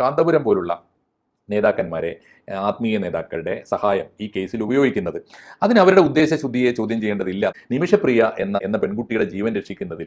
കാന്തപുരം പോലുള്ള നേതാക്കന്മാരെ ആത്മീയ നേതാക്കളുടെ സഹായം ഈ കേസിൽ ഉപയോഗിക്കുന്നത്. അതിന് അവരുടെ ഉദ്ദേശശുദ്ധിയെ ചോദ്യം ചെയ്യേണ്ടതില്ല. നിമിഷപ്രിയ എന്ന എന്ന പെൺകുട്ടിയുടെ ജീവൻ രക്ഷിക്കുന്നതിൽ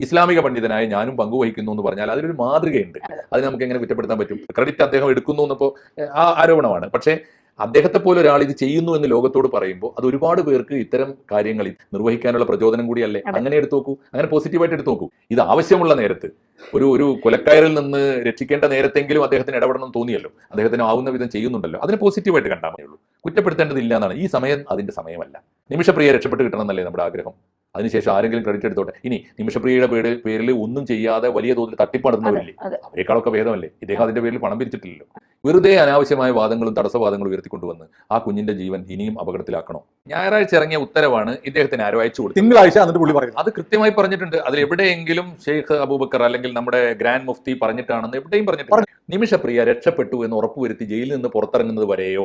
ഇസ്ലാമിക പണ്ഡിതനായ ഞാനും പങ്കുവഹിക്കുന്നു എന്ന് പറഞ്ഞാൽ അതിലൊരു മാതൃകയുണ്ട്. അത്. നമുക്ക് എങ്ങനെ കുറ്റപ്പെടുത്താൻ പറ്റും? ക്രെഡിറ്റ് അദ്ദേഹം എടുക്കുന്നു എന്നപ്പോൾ ആ ആരോപണമാണ്. പക്ഷേ അദ്ദേഹത്തെ പോലെ ഒരാൾ ഇത് ചെയ്യുന്നു എന്ന് ലോകത്തോട് പറയുമ്പോൾ അത് ഒരുപാട് പേർക്ക് ഇത്തരം കാര്യങ്ങളിൽ നിർവഹിക്കാനുള്ള പ്രചോദനം കൂടിയല്ലേ? അങ്ങനെ എടുത്തു നോക്കൂ. അങ്ങനെ പോസിറ്റീവായിട്ട് എടുത്തു നോക്കൂ. ഇത് ആവശ്യമുള്ള നേരത്ത്. ഒരു ഒരു കൊലക്കയറിൽ നിന്ന് രക്ഷിക്കേണ്ട നേരത്തെങ്കിലും അദ്ദേഹത്തിന് ഇടപെടണം തോന്നിയല്ലോ. അദ്ദേഹത്തിന് ആവുന്ന വിധം ചെയ്യുന്നുണ്ടല്ലോ. അതിന് പോസിറ്റീവായിട്ട് കണ്ടാൽ മതിയുള്ളൂ കുറ്റപ്പെടുത്തേണ്ടതില്ല എന്നാണ്. ഈ സമയം അതിന്റെ സമയമല്ല. നിമിഷപ്രിയ രക്ഷപ്പെട്ട് കിട്ടണം എന്നല്ലേ നമ്മുടെ ആഗ്രഹം? അതിനുശേഷം ആരെങ്കിലും ക്രെഡിറ്റ് എടുത്തോട്ടെ. ഇനി നിമിഷപ്രിയയുടെ പേര് പേരിൽ ഒന്നും ചെയ്യാതെ വലിയ തോതിൽ തട്ടിപ്പ് നടത്തുന്നവരില്ലേ അതെ. അവരെക്കാളൊക്കെ ഭേദമല്ലേ? ഇദ്ദേഹം അതിന്റെ പേരിൽ പണം പിരിച്ചിട്ടില്ലല്ലോ. വെറുതെ അനാവശ്യമായ വാദങ്ങളും തടസ്സവാദങ്ങളും ഉയർത്തിക്കൊണ്ടുവന്ന് ആ കുഞ്ഞിന്റെ ജീവൻ ഇനിയും അപകടത്തിലാക്കണോ? ഞായറാഴ്ച ഇറങ്ങിയ ഉത്തരവാണ് ഇദ്ദേഹത്തിന് ആരോ അയച്ചു കൊടുത്തത്. തിങ്കളാഴ്ച എന്നിട്ട് പുള്ളി പറയുന്നത്. അത് കൃത്യമായി പറഞ്ഞിട്ടുണ്ട്. അതിൽ എവിടെയെങ്കിലും ഷെയ്ഖ് അബൂബക്കർ അല്ലെങ്കിൽ നമ്മുടെ ഗ്രാൻഡ് മുഫ്തി പറഞ്ഞിട്ടാണെന്ന് എവിടെയും പറഞ്ഞിട്ടുണ്ട് നിമിഷപ്രിയ രക്ഷപ്പെട്ടു എന്ന് ഉറപ്പുവരുത്തി ജയിലിൽ നിന്ന് പുറത്തിറങ്ങുന്നത് വരെയോ?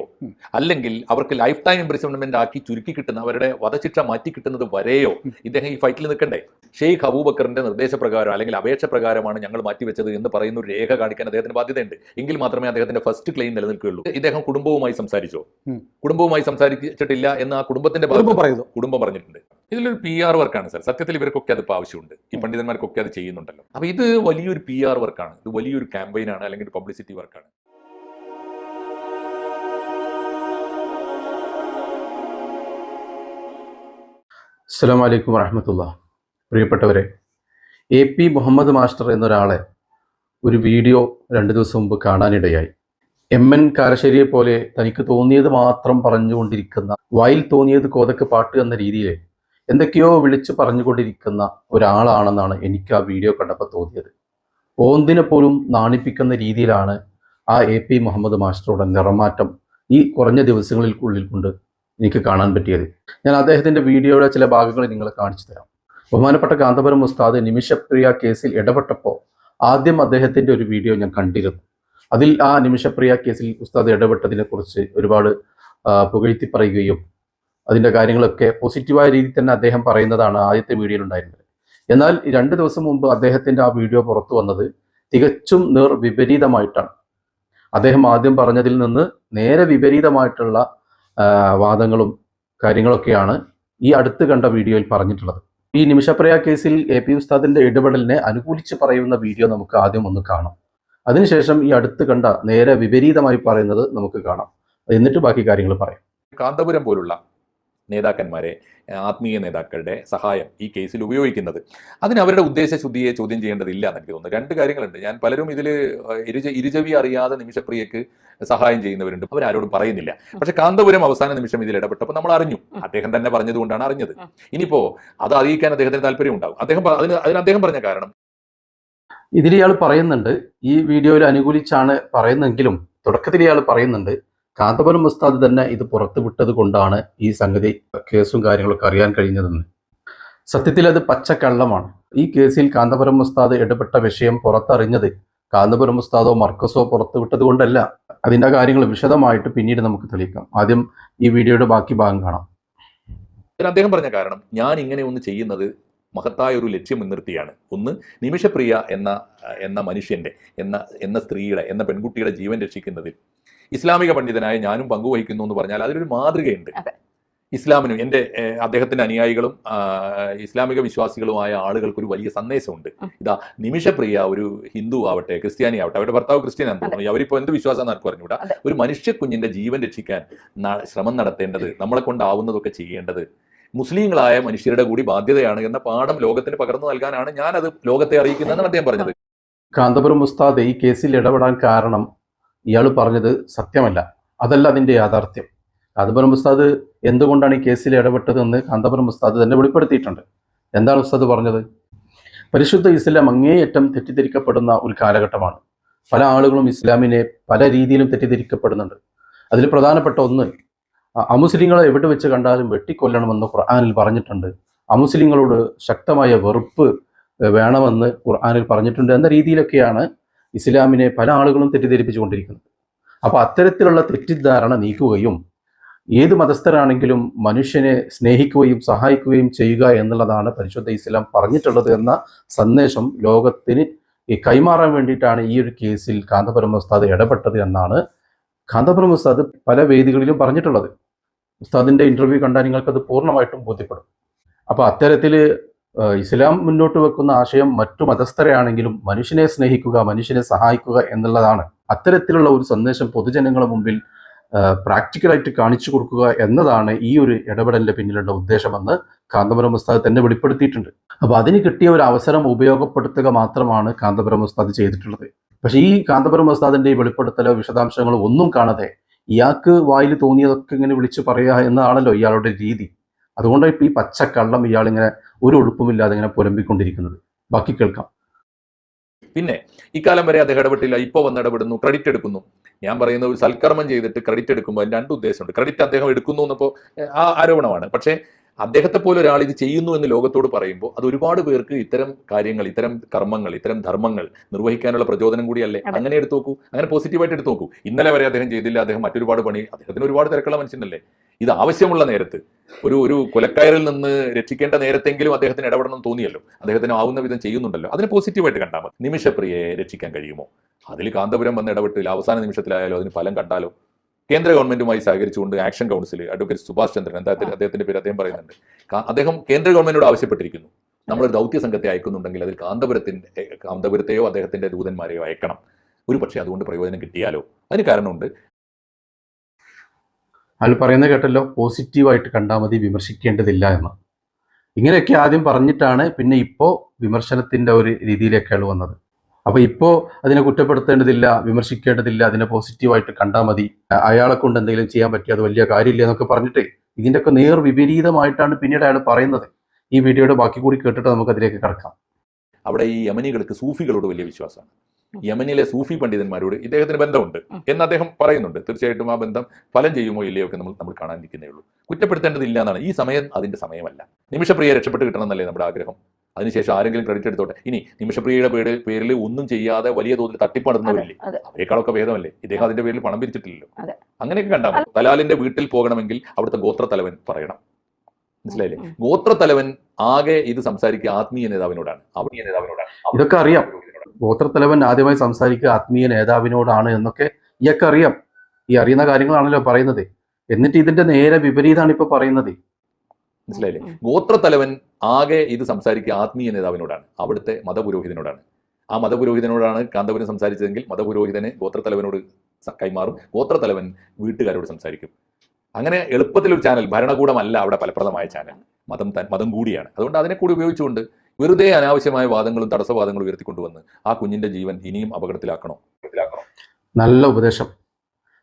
അല്ലെങ്കിൽ അവർക്ക് ലൈഫ് ടൈം ഇംപ്രിസൺമെന്റ് ആക്കി ചുരുക്കി കിട്ടുന്ന അവരുടെ വധശിക്ഷ മാറ്റി കിട്ടുന്നത് വരെയോ? ഇദ്ദേഹം ഈ ഫൈറ്റിൽ നിൽക്കണ്ടേ? ഷെയ്ഖ് അബൂബക്കറിന്റെ നിർദ്ദേശപ്രകാരം അല്ലെങ്കിൽ അപേക്ഷ പ്രകാരമാണ് ഞങ്ങൾ മാറ്റിവെച്ചത് എന്ന് പറയുന്ന ഒരു രേഖ കാണിക്കാൻ അദ്ദേഹത്തിന് ബാധ്യതയുണ്ട്. എങ്കിൽ മാത്രമേ അദ്ദേഹത്തിന്റെ ഫസ്റ്റ് ക്ലെയിം നിലനിൽക്കുകയുള്ളൂ. ഇദ്ദേഹം കുടുംബവുമായി സംസാരിച്ചോ? കുടുംബവുമായി സംസാരിച്ചിട്ടില്ല എന്ന് ആ കുടുംബത്തിന്റെ കുടുംബം പറഞ്ഞിട്ടുണ്ട്. ഇതിലൊരു പി ആർ വർക്കാണ് സാർ. സത്യത്തിൽ ഇവർക്കൊക്കെ അതിപ്പോൾ ആവശ്യമുണ്ട്. ഈ പണ്ഡിതന്മാർക്കൊക്കെ അത് ചെയ്യുന്നുണ്ടല്ലോ. അപ്പൊ ഇത് വലിയൊരു പി ആർ വർക്കാണ് ഇത് വലിയൊരു ക്യാമ്പയിനാണ് അല്ലെങ്കിൽ പബ്ലിസിറ്റി വർക്കാണ് അസ്സാം വലൈക്കും വറഹമത്തുള്ള. പ്രിയപ്പെട്ടവരെ എ പി മുഹമ്മദ് മാസ്റ്റർ എന്നൊരാളെ ഒരു വീഡിയോ രണ്ട് ദിവസം മുമ്പ് കാണാനിടയായി. എം എൻ കാരശ്ശേരിയെ പോലെ തനിക്ക് തോന്നിയത് മാത്രം പറഞ്ഞുകൊണ്ടിരിക്കുന്ന വായിൽ തോന്നിയത് കോതക്ക് പാട്ട് എന്ന രീതിയിൽ എന്തൊക്കെയോ വിളിച്ചു പറഞ്ഞുകൊണ്ടിരിക്കുന്ന ഒരാളാണെന്നാണ് എനിക്ക് ആ വീഡിയോ കണ്ടപ്പോൾ തോന്നിയത്. ഓന്തിനെ പോലും നാണിപ്പിക്കുന്ന രീതിയിലാണ് ആ എ പി മുഹമ്മദ് മാസ്റ്ററുടെ നിറമാറ്റം ഈ കുറഞ്ഞ ദിവസങ്ങളിൽക്കുള്ളിൽ കൊണ്ട് എനിക്ക് കാണാൻ പറ്റിയത്. ഞാൻ അദ്ദേഹത്തിന്റെ വീഡിയോയുടെ ചില ഭാഗങ്ങൾ നിങ്ങളെ കാണിച്ചു തരാം. ബഹുമാനപ്പെട്ട കാന്തപുരം ഉസ്താദ് നിമിഷപ്രിയ കേസിൽ ഇടപെട്ടപ്പോൾ ആദ്യം അദ്ദേഹത്തിന്റെ ഒരു വീഡിയോ ഞാൻ കണ്ടിരുന്നു. അതിൽ ആ നിമിഷപ്രിയ കേസിൽ ഉസ്താദ് ഇടപെട്ടതിനെക്കുറിച്ച് ഒരുപാട് പുകഴ്ത്തി പറയുകയും അതിന്റെ കാര്യങ്ങളൊക്കെ പോസിറ്റീവായ രീതിയിൽ തന്നെ അദ്ദേഹം പറയുന്നതാണ് ആദ്യത്തെ വീഡിയോയിൽ ഉണ്ടായിരുന്നത്. എന്നാൽ രണ്ട് ദിവസം മുമ്പ് അദ്ദേഹത്തിന്റെ ആ വീഡിയോ പുറത്തു വന്നത് തികച്ചും നേർ വിപരീതമായിട്ടാണ് അദ്ദേഹം ആദ്യം പറഞ്ഞതിൽ നിന്ന് നേരെ വിപരീതമായിട്ടുള്ള വാദങ്ങളും കാര്യങ്ങളൊക്കെയാണ് ഈ അടുത്ത് കണ്ട വീഡിയോയിൽ പറഞ്ഞിട്ടുള്ളത്. ഈ നിമിഷപ്രയ കേസിൽ എ പി ഉസ്താദിന്റെ ഇടപെടലിനെ അനുകൂലിച്ച് പറയുന്ന വീഡിയോ നമുക്ക് ആദ്യം ഒന്ന് കാണാം. അതിനുശേഷം ഈ അടുത്ത് കണ്ട നേരെ വിപരീതമായി പറയുന്നത് നമുക്ക് കാണാം. എന്നിട്ട് ബാക്കി കാര്യങ്ങൾ പറയാം. കാന്തപുരം പോലുള്ള നേതാക്കന്മാരെ ആത്മീയ നേതാക്കളുടെ സഹായം ഈ കേസിൽ ഉപയോഗിക്കുന്നത്. അതിന് അവരുടെ ഉദ്ദേശശുദ്ധിയെ ചോദ്യം ചെയ്യേണ്ടതില്ല എന്ന് എനിക്ക് തോന്നുന്നു. രണ്ട് കാര്യങ്ങളുണ്ട്. ഞാൻ പലരും ഇതിൽ ഇരുച ഇരുചവി അറിയാതെ നിമിഷപ്രിയക്ക് സഹായം ചെയ്യുന്നവരുണ്ട്. അവരാരോടും പറയുന്നില്ല. പക്ഷെ കാന്തപുരം അവസാന നിമിഷം ഇതിൽ ഇടപെട്ടപ്പോൾ നമ്മൾ അറിഞ്ഞു. അദ്ദേഹം തന്നെ പറഞ്ഞതുകൊണ്ടാണ് അറിഞ്ഞത്. ഇനിയിപ്പോ അത് അറിയിക്കാൻ അദ്ദേഹത്തിന് താല്പര്യം ഉണ്ടാവും അദ്ദേഹം അതിന് അതിന് അദ്ദേഹം പറഞ്ഞ കാരണം. ഇതിൽ ഇയാൾ പറയുന്നുണ്ട്. ഈ വീഡിയോയിൽ അനുകൂലിച്ചാണ് പറയുന്നെങ്കിലും തുടക്കത്തിൽ ഇയാൾ പറയുന്നുണ്ട്. കാന്തപുരം ഉസ്താദ് തന്നെ ഇത് പുറത്തുവിട്ടത് കൊണ്ടാണ് ഈ സംഗതി കേസും കാര്യങ്ങളൊക്കെ അറിയാൻ കഴിഞ്ഞതെന്ന്. സത്യത്തിൽ അത് പച്ചക്കള്ളമാണ്. ഈ കേസിൽ കാന്തപുരം ഉസ്താദ് ഇടപെട്ട വിഷയം പുറത്തറിഞ്ഞത് കാന്തപുരം ഉസ്താദോ മർക്കസോ പുറത്തുവിട്ടത് കൊണ്ടല്ല. അതിന്റെ കാര്യങ്ങൾ വിശദമായിട്ട് പിന്നീട് നമുക്ക് തെളിയിക്കാം. ആദ്യം ഈ വീഡിയോയുടെ ബാക്കി ഭാഗം കാണാം. അദ്ദേഹം പറഞ്ഞ കാരണം ഞാൻ ഇങ്ങനെ ഒന്ന് ചെയ്യുന്നത് മഹത്തായ ഒരു ലക്ഷ്യം മുൻനിർത്തിയാണ്. ഒന്ന് നിമിഷപ്രിയ എന്ന എന്ന മനുഷ്യന്റെ എന്ന എന്ന സ്ത്രീയുടെ എന്ന പെൺകുട്ടിയുടെ ജീവൻ രക്ഷിക്കുന്നതിൽ ഇസ്ലാമിക പണ്ഡിതനായ ഞാനും പങ്കുവഹിക്കുന്നു എന്ന് പറഞ്ഞാൽ അതിലൊരു മാതൃകയുണ്ട്. ഇസ്ലാമിനും എന്റെ അദ്ദേഹത്തിന്റെ അദ്ദേഹത്തിന്റെ അനുയായികളും ഇസ്ലാമിക വിശ്വാസികളുമായ ആളുകൾക്ക് ഒരു വലിയ സന്ദേശമുണ്ട്. ഇതാ നിമിഷപ്രിയ ഒരു ഹിന്ദു ആവട്ടെ ക്രിസ്ത്യാനി ആവട്ടെ അവരുടെ ഭർത്താവ് ക്രിസ്ത്യൻ ആണെന്ന് തോന്നുന്നു. അവരിപ്പോ എന്ത് വിശ്വാസം ആർക്ക് പറഞ്ഞുകൂടാ അതെ. ഒരു മനുഷ്യ കുഞ്ഞിന്റെ ജീവൻ രക്ഷിക്കാൻ ശ്രമം നടത്തേണ്ടത് നമ്മളെ കൊണ്ടാവുന്നതൊക്കെ ചെയ്യേണ്ടത് മുസ്ലിങ്ങളായ മനുഷ്യരുടെ കൂടി ബാധ്യതയാണ് എന്ന പാഠം ലോകത്തിന് പകർന്നു നൽകാനാണ് ഞാനത് ലോകത്തെ അറിയിക്കുന്നതെന്നാണ് അദ്ദേഹം പറഞ്ഞത്. കാന്തപുരം ഉസ്താദ് ഈ കേസിൽ ഇടപെടാൻ കാരണം ഇയാൾ പറഞ്ഞത് സത്യമല്ല. അതല്ല അതിന്റെ യാഥാർത്ഥ്യം. കാന്തപുരം ഉസ്താദ് എന്തുകൊണ്ടാണ് ഈ കേസിൽ ഇടപെട്ടതെന്ന് കാന്തപുരം ഉസ്താദ് തന്നെ വെളിപ്പെടുത്തിയിട്ടുണ്ട്. എന്താണ് ഉസ്താദ് പറഞ്ഞത്? പരിശുദ്ധ ഇസ്ലാം അങ്ങേയറ്റം തെറ്റിദ്ധരിക്കപ്പെടുന്ന ഒരു കാലഘട്ടമാണ്. പല ആളുകളും ഇസ്ലാമിനെ പല രീതിയിലും തെറ്റിദ്ധരിക്കപ്പെടുന്നുണ്ട്. അതിൽ പ്രധാനപ്പെട്ട ഒന്ന് അമുസ്ലിങ്ങളെ എവിടെ വെച്ച് കണ്ടാലും വെട്ടിക്കൊല്ലണമെന്ന് ഖുർആാനിൽ പറഞ്ഞിട്ടുണ്ട്. അമുസ്ലിങ്ങളോട് ശക്തമായ വെറുപ്പ് വേണമെന്ന് ഖുർആാനിൽ പറഞ്ഞിട്ടുണ്ട് എന്ന രീതിയിലൊക്കെയാണ് ഇസ്ലാമിനെ പല ആളുകളും തെറ്റിദ്ധരിപ്പിച്ചുകൊണ്ടിരിക്കുന്നത് അപ്പോൾ അത്തരത്തിലുള്ള തെറ്റിദ്ധാരണ നീക്കുകയും ഏത് മതസ്ഥരാണെങ്കിലും മനുഷ്യനെ സ്നേഹിക്കുകയും സഹായിക്കുകയും ചെയ്യുക എന്നുള്ളതാണ് പരിശുദ്ധ ഇസ്ലാം പറഞ്ഞിട്ടുള്ളത് എന്ന സന്ദേശം ലോകത്തിന് കൈമാറാൻ വേണ്ടിയിട്ടാണ് ഈ ഒരു കേസിൽ കാന്തപുരം ഉസ്താദ് ഇടപെട്ടത് എന്നാണ് കാന്തപുരം ഉസ്താദ് പല വേദികളിലും പറഞ്ഞിട്ടുള്ളത്. ഉസ്താദിന്റെ ഇന്റർവ്യൂ കണ്ടാൽ നിങ്ങൾക്കത് പൂർണമായിട്ടും ബോധ്യപ്പെടും. അപ്പോൾ അത്തരത്തിൽ ഇസ്ലാം മുന്നോട്ട് വെക്കുന്ന ആശയം മറ്റു മതസ്ഥരെയാണെങ്കിലും മനുഷ്യനെ സ്നേഹിക്കുക മനുഷ്യനെ സഹായിക്കുക എന്നുള്ളതാണ് അത്തരത്തിലുള്ള ഒരു സന്ദേശം പൊതുജനങ്ങളെ മുമ്പിൽ പ്രാക്ടിക്കലായിട്ട് കാണിച്ചു കൊടുക്കുക എന്നതാണ് ഈ ഒരു ഇടപെടലിന്റെ പിന്നിലുള്ള ഉദ്ദേശമെന്ന് കാന്തപുരം ഉസ്താദ് തന്നെ വെളിപ്പെടുത്തിയിട്ടുണ്ട്. അപ്പോൾ അതിന് കിട്ടിയ ഒരു അവസരം ഉപയോഗപ്പെടുത്തുക മാത്രമാണ് കാന്തപുരം ഉസ്താദ് ചെയ്തിട്ടുള്ളത്. പക്ഷേ ഈ കാന്തപുരം ഉസ്താദിന്റെ ഈ വെളിപ്പെടുത്തലോ വിശദാംശങ്ങളോ ഒന്നും കാണാതെ ഇയാൾക്ക് വായിൽ തോന്നിയതൊക്കെ ഇങ്ങനെ വിളിച്ചു പറയുക എന്നതാണല്ലോ ഇയാളുടെ രീതി. അതുകൊണ്ട് ഇപ്പൊ ഈ പച്ചക്കള്ളം ഇയാളിങ്ങനെ ഒരു ഒഴുപ്പുമില്ലാതെ ഇങ്ങനെ പുലമ്പിക്കൊണ്ടിരിക്കുന്നത് ബാക്കി കേൾക്കാം. പിന്നെ ഇക്കാലം വരെ അദ്ദേഹം ഇടപെട്ടില്ല. ഇപ്പൊ വന്ന് ഇടപെടുന്നു. ക്രെഡിറ്റ് എടുക്കുന്നു. ഞാൻ പറയുന്ന ഒരു സൽക്കർമ്മം ചെയ്തിട്ട് ക്രെഡിറ്റ് എടുക്കുമ്പോൾ രണ്ട് ഉദ്ദേശമുണ്ട്. ക്രെഡിറ്റ് അദ്ദേഹം എടുക്കുന്നു എന്നപ്പോൾ ആ ആരോപണമാണ്. പക്ഷേ അദ്ദേഹത്തെ പോലെ ഒരാൾ ഇത് ചെയ്യുന്നു എന്ന് ലോകത്തോട് പറയുമ്പോൾ അത് ഒരുപാട് പേർക്ക് ഇത്തരം കാര്യങ്ങൾ ഇത്തരം കർമ്മങ്ങൾ ഇത്തരം ധർമ്മങ്ങൾ നിർവഹിക്കാനുള്ള പ്രചോദനം കൂടിയല്ലേ? അങ്ങനെ എടുത്തു നോക്കൂ. അങ്ങനെ പോസിറ്റീവായിട്ട് എടുത്തു നോക്കൂ. ഇന്നലെ വരെ അദ്ദേഹം ചെയ്തില്ല. അദ്ദേഹം മറ്റൊരുപാട് പണി അദ്ദേഹത്തിന് ഒരുപാട് തിരക്കുള്ള മനുഷ്യനല്ലേ? ഇത് ആവശ്യമുള്ള നേരത്ത് ഒരു ഒരു കൊലക്കയറിൽ നിന്ന് രക്ഷിക്കേണ്ട നേരത്തെങ്കിലും അദ്ദേഹത്തിന് ഇടപെടണം എന്ന് തോന്നിയല്ലോ. അദ്ദേഹത്തിന് ആവുന്ന വിധം ചെയ്യുന്നുണ്ടല്ലോ. അതിനെ പോസിറ്റീവായിട്ട് കണ്ടാൽ മതി. നിമിഷപ്രിയയെ രക്ഷിക്കാൻ കഴിയുമോ? അതിൽ കാന്തപുരം വന്ന് ഇടപെട്ടില്ല അവസാന നിമിഷത്തിലായാലോ അതിന് ഫലം കണ്ടാലോ? കേന്ദ്ര ഗവൺമെന്റുമായി സഹകരിച്ചുകൊണ്ട് action council advocate Subhash Chandran എന്താ അദ്ദേഹത്തിന്റെ പേര് അദ്ദേഹം പറയുന്നുണ്ട്. അദ്ദേഹം കേന്ദ്ര ഗവൺമെന്റിനോട് ആവശ്യപ്പെട്ടിരിക്കുന്നു. നമ്മൾ ദൗത്യ സംഘത്തെ അയക്കുന്നുണ്ടെങ്കിൽ അതിൽ കാന്തപുരത്തിന്റെ കാന്തപുരത്തെയോ അദ്ദേഹത്തിന്റെ ദൂതന്മാരെയോ അയക്കണം. ഒരു പക്ഷേ അതുകൊണ്ട് പ്രയോജനം കിട്ടിയാലോ? അതിന് കാരണമുണ്ട്. അയാൾ പറയുന്നത് കേട്ടല്ലോ പോസിറ്റീവായിട്ട് കണ്ടാൽ മതി വിമർശിക്കേണ്ടതില്ല എന്ന്. ഇങ്ങനെയൊക്കെ ആദ്യം പറഞ്ഞിട്ടാണ് പിന്നെ ഇപ്പോൾ വിമർശനത്തിന്റെ ഒരു രീതിയിലേക്കാണ് വന്നത്. അപ്പൊ ഇപ്പോ അതിനെ കുറ്റപ്പെടുത്തേണ്ടതില്ല വിമർശിക്കേണ്ടതില്ല അതിനെ പോസിറ്റീവായിട്ട് കണ്ടാൽ മതി. അയാളെ കൊണ്ട് എന്തെങ്കിലും ചെയ്യാൻ പറ്റിയ അത് വലിയ കാര്യമില്ല എന്നൊക്കെ പറഞ്ഞിട്ട് ഇതിന്റെയൊക്കെ നേർ വിപരീതമായിട്ടാണ് പിന്നീട് അയാൾ പറയുന്നത്. ഈ വീഡിയോയുടെ ബാക്കി കൂടി കേട്ടിട്ട് നമുക്ക് അതിലേക്ക് കിടക്കാം. അവിടെ ഈ യമനികൾക്ക് സൂഫികളോട് വലിയ വിശ്വാസമാണ്. യമനിലെ സൂഫി പണ്ഡിതന്മാരോട് ഇദ്ദേഹത്തിന് ബന്ധമുണ്ട് എന്ന് അദ്ദേഹം പറയുന്നുണ്ട്. തീർച്ചയായിട്ടും ആ ബന്ധം ഫലം ചെയ്യുമോ ഇല്ലയോ ഒക്കെ നമ്മൾ നമ്മൾ കാണാനിരിക്കുന്നേ ഉള്ളൂ. കുറ്റപ്പെടുത്തേണ്ടതില്ല എന്നാണ്. ഈ സമയം അതിന്റെ സമയമല്ല. നിമിഷപ്രിയ രക്ഷപ്പെട്ട് കിട്ടണം എന്നല്ലേ നമ്മുടെ ആഗ്രഹം? അതിനുശേഷം ആരെങ്കിലും ക്രെഡിറ്റ് എടുത്തോട്ടെ. ഇനി നിമിഷപ്രിയയുടെ പേരിൽ പേരിൽ ഒന്നും ചെയ്യാതെ വലിയ തോതിൽ തട്ടിപ്പ് നടന്നവരില്ലേ? അതെ അവരെക്കാളൊക്കെ ഭേദമല്ലേ? ഇദ്ദേഹം അതിന്റെ പേരിൽ പണം പിരിച്ചിട്ടില്ലല്ലോ. അങ്ങനെയൊക്കെ കണ്ടാൽ ദലാലിന്റെ തലാലിന്റെ വീട്ടിൽ പോകണമെങ്കിൽ അവിടുത്തെ ഗോത്ര തലവൻ പറയണം. മനസ്സിലായില്ലേ? ഗോത്ര തലവൻ ആകെ ഇത് സംസാരിക്കുക ആത്മീയ നേതാവിനോടാണ്. ആത്മീയ നേതാവിനോടാണ്. ഇതൊക്കെ അറിയാം. ഗോത്ര തലവൻ ആദ്യമായി സംസാരിക്കുക ആത്മീയ നേതാവിനോടാണ് എന്നൊക്കെ ഇയൊക്കെ അറിയാം ഈ അറിയുന്ന കാര്യങ്ങളാണല്ലോ പറയുന്നത്. എന്നിട്ട് ഇതിന്റെ നേരെ വിപരീതമാണ് ഇപ്പൊ പറയുന്നത്. മനസ്സിലായില്ലേ. ഗോത്രത്തലവൻ ആകെ ഇത് സംസാരിക്കുക ആത്മീയ നേതാവിനോടാണ് അവിടുത്തെ മതപുരോഹിതനോടാണ്. ആ മതപുരോഹിതനോടാണ് കാന്തപുരം സംസാരിച്ചതെങ്കിൽ മതപുരോഹിതന് ഗോത്രത്തലവനോട് കൈമാറും ഗോത്രത്തലവൻ വീട്ടുകാരോട് സംസാരിക്കും. അങ്ങനെ എളുപ്പത്തിലൊരു ചാനൽ ഭരണകൂടമല്ല അവിടെ ഫലപ്രദമായ ചാനൽ. മതം മതം കൂടിയാണ്. അതുകൊണ്ട് അതിനെ കൂടി ഉപയോഗിച്ചുകൊണ്ട് വെറുതെ അനാവശ്യമായ വാദങ്ങളും തടസ്സവാദങ്ങളും ഉയർത്തിക്കൊണ്ടുവന്ന് ആ കുഞ്ഞിന്റെ ജീവൻ ഇനിയും അപകടത്തിലാക്കണോ? നല്ല ഉപദേശം.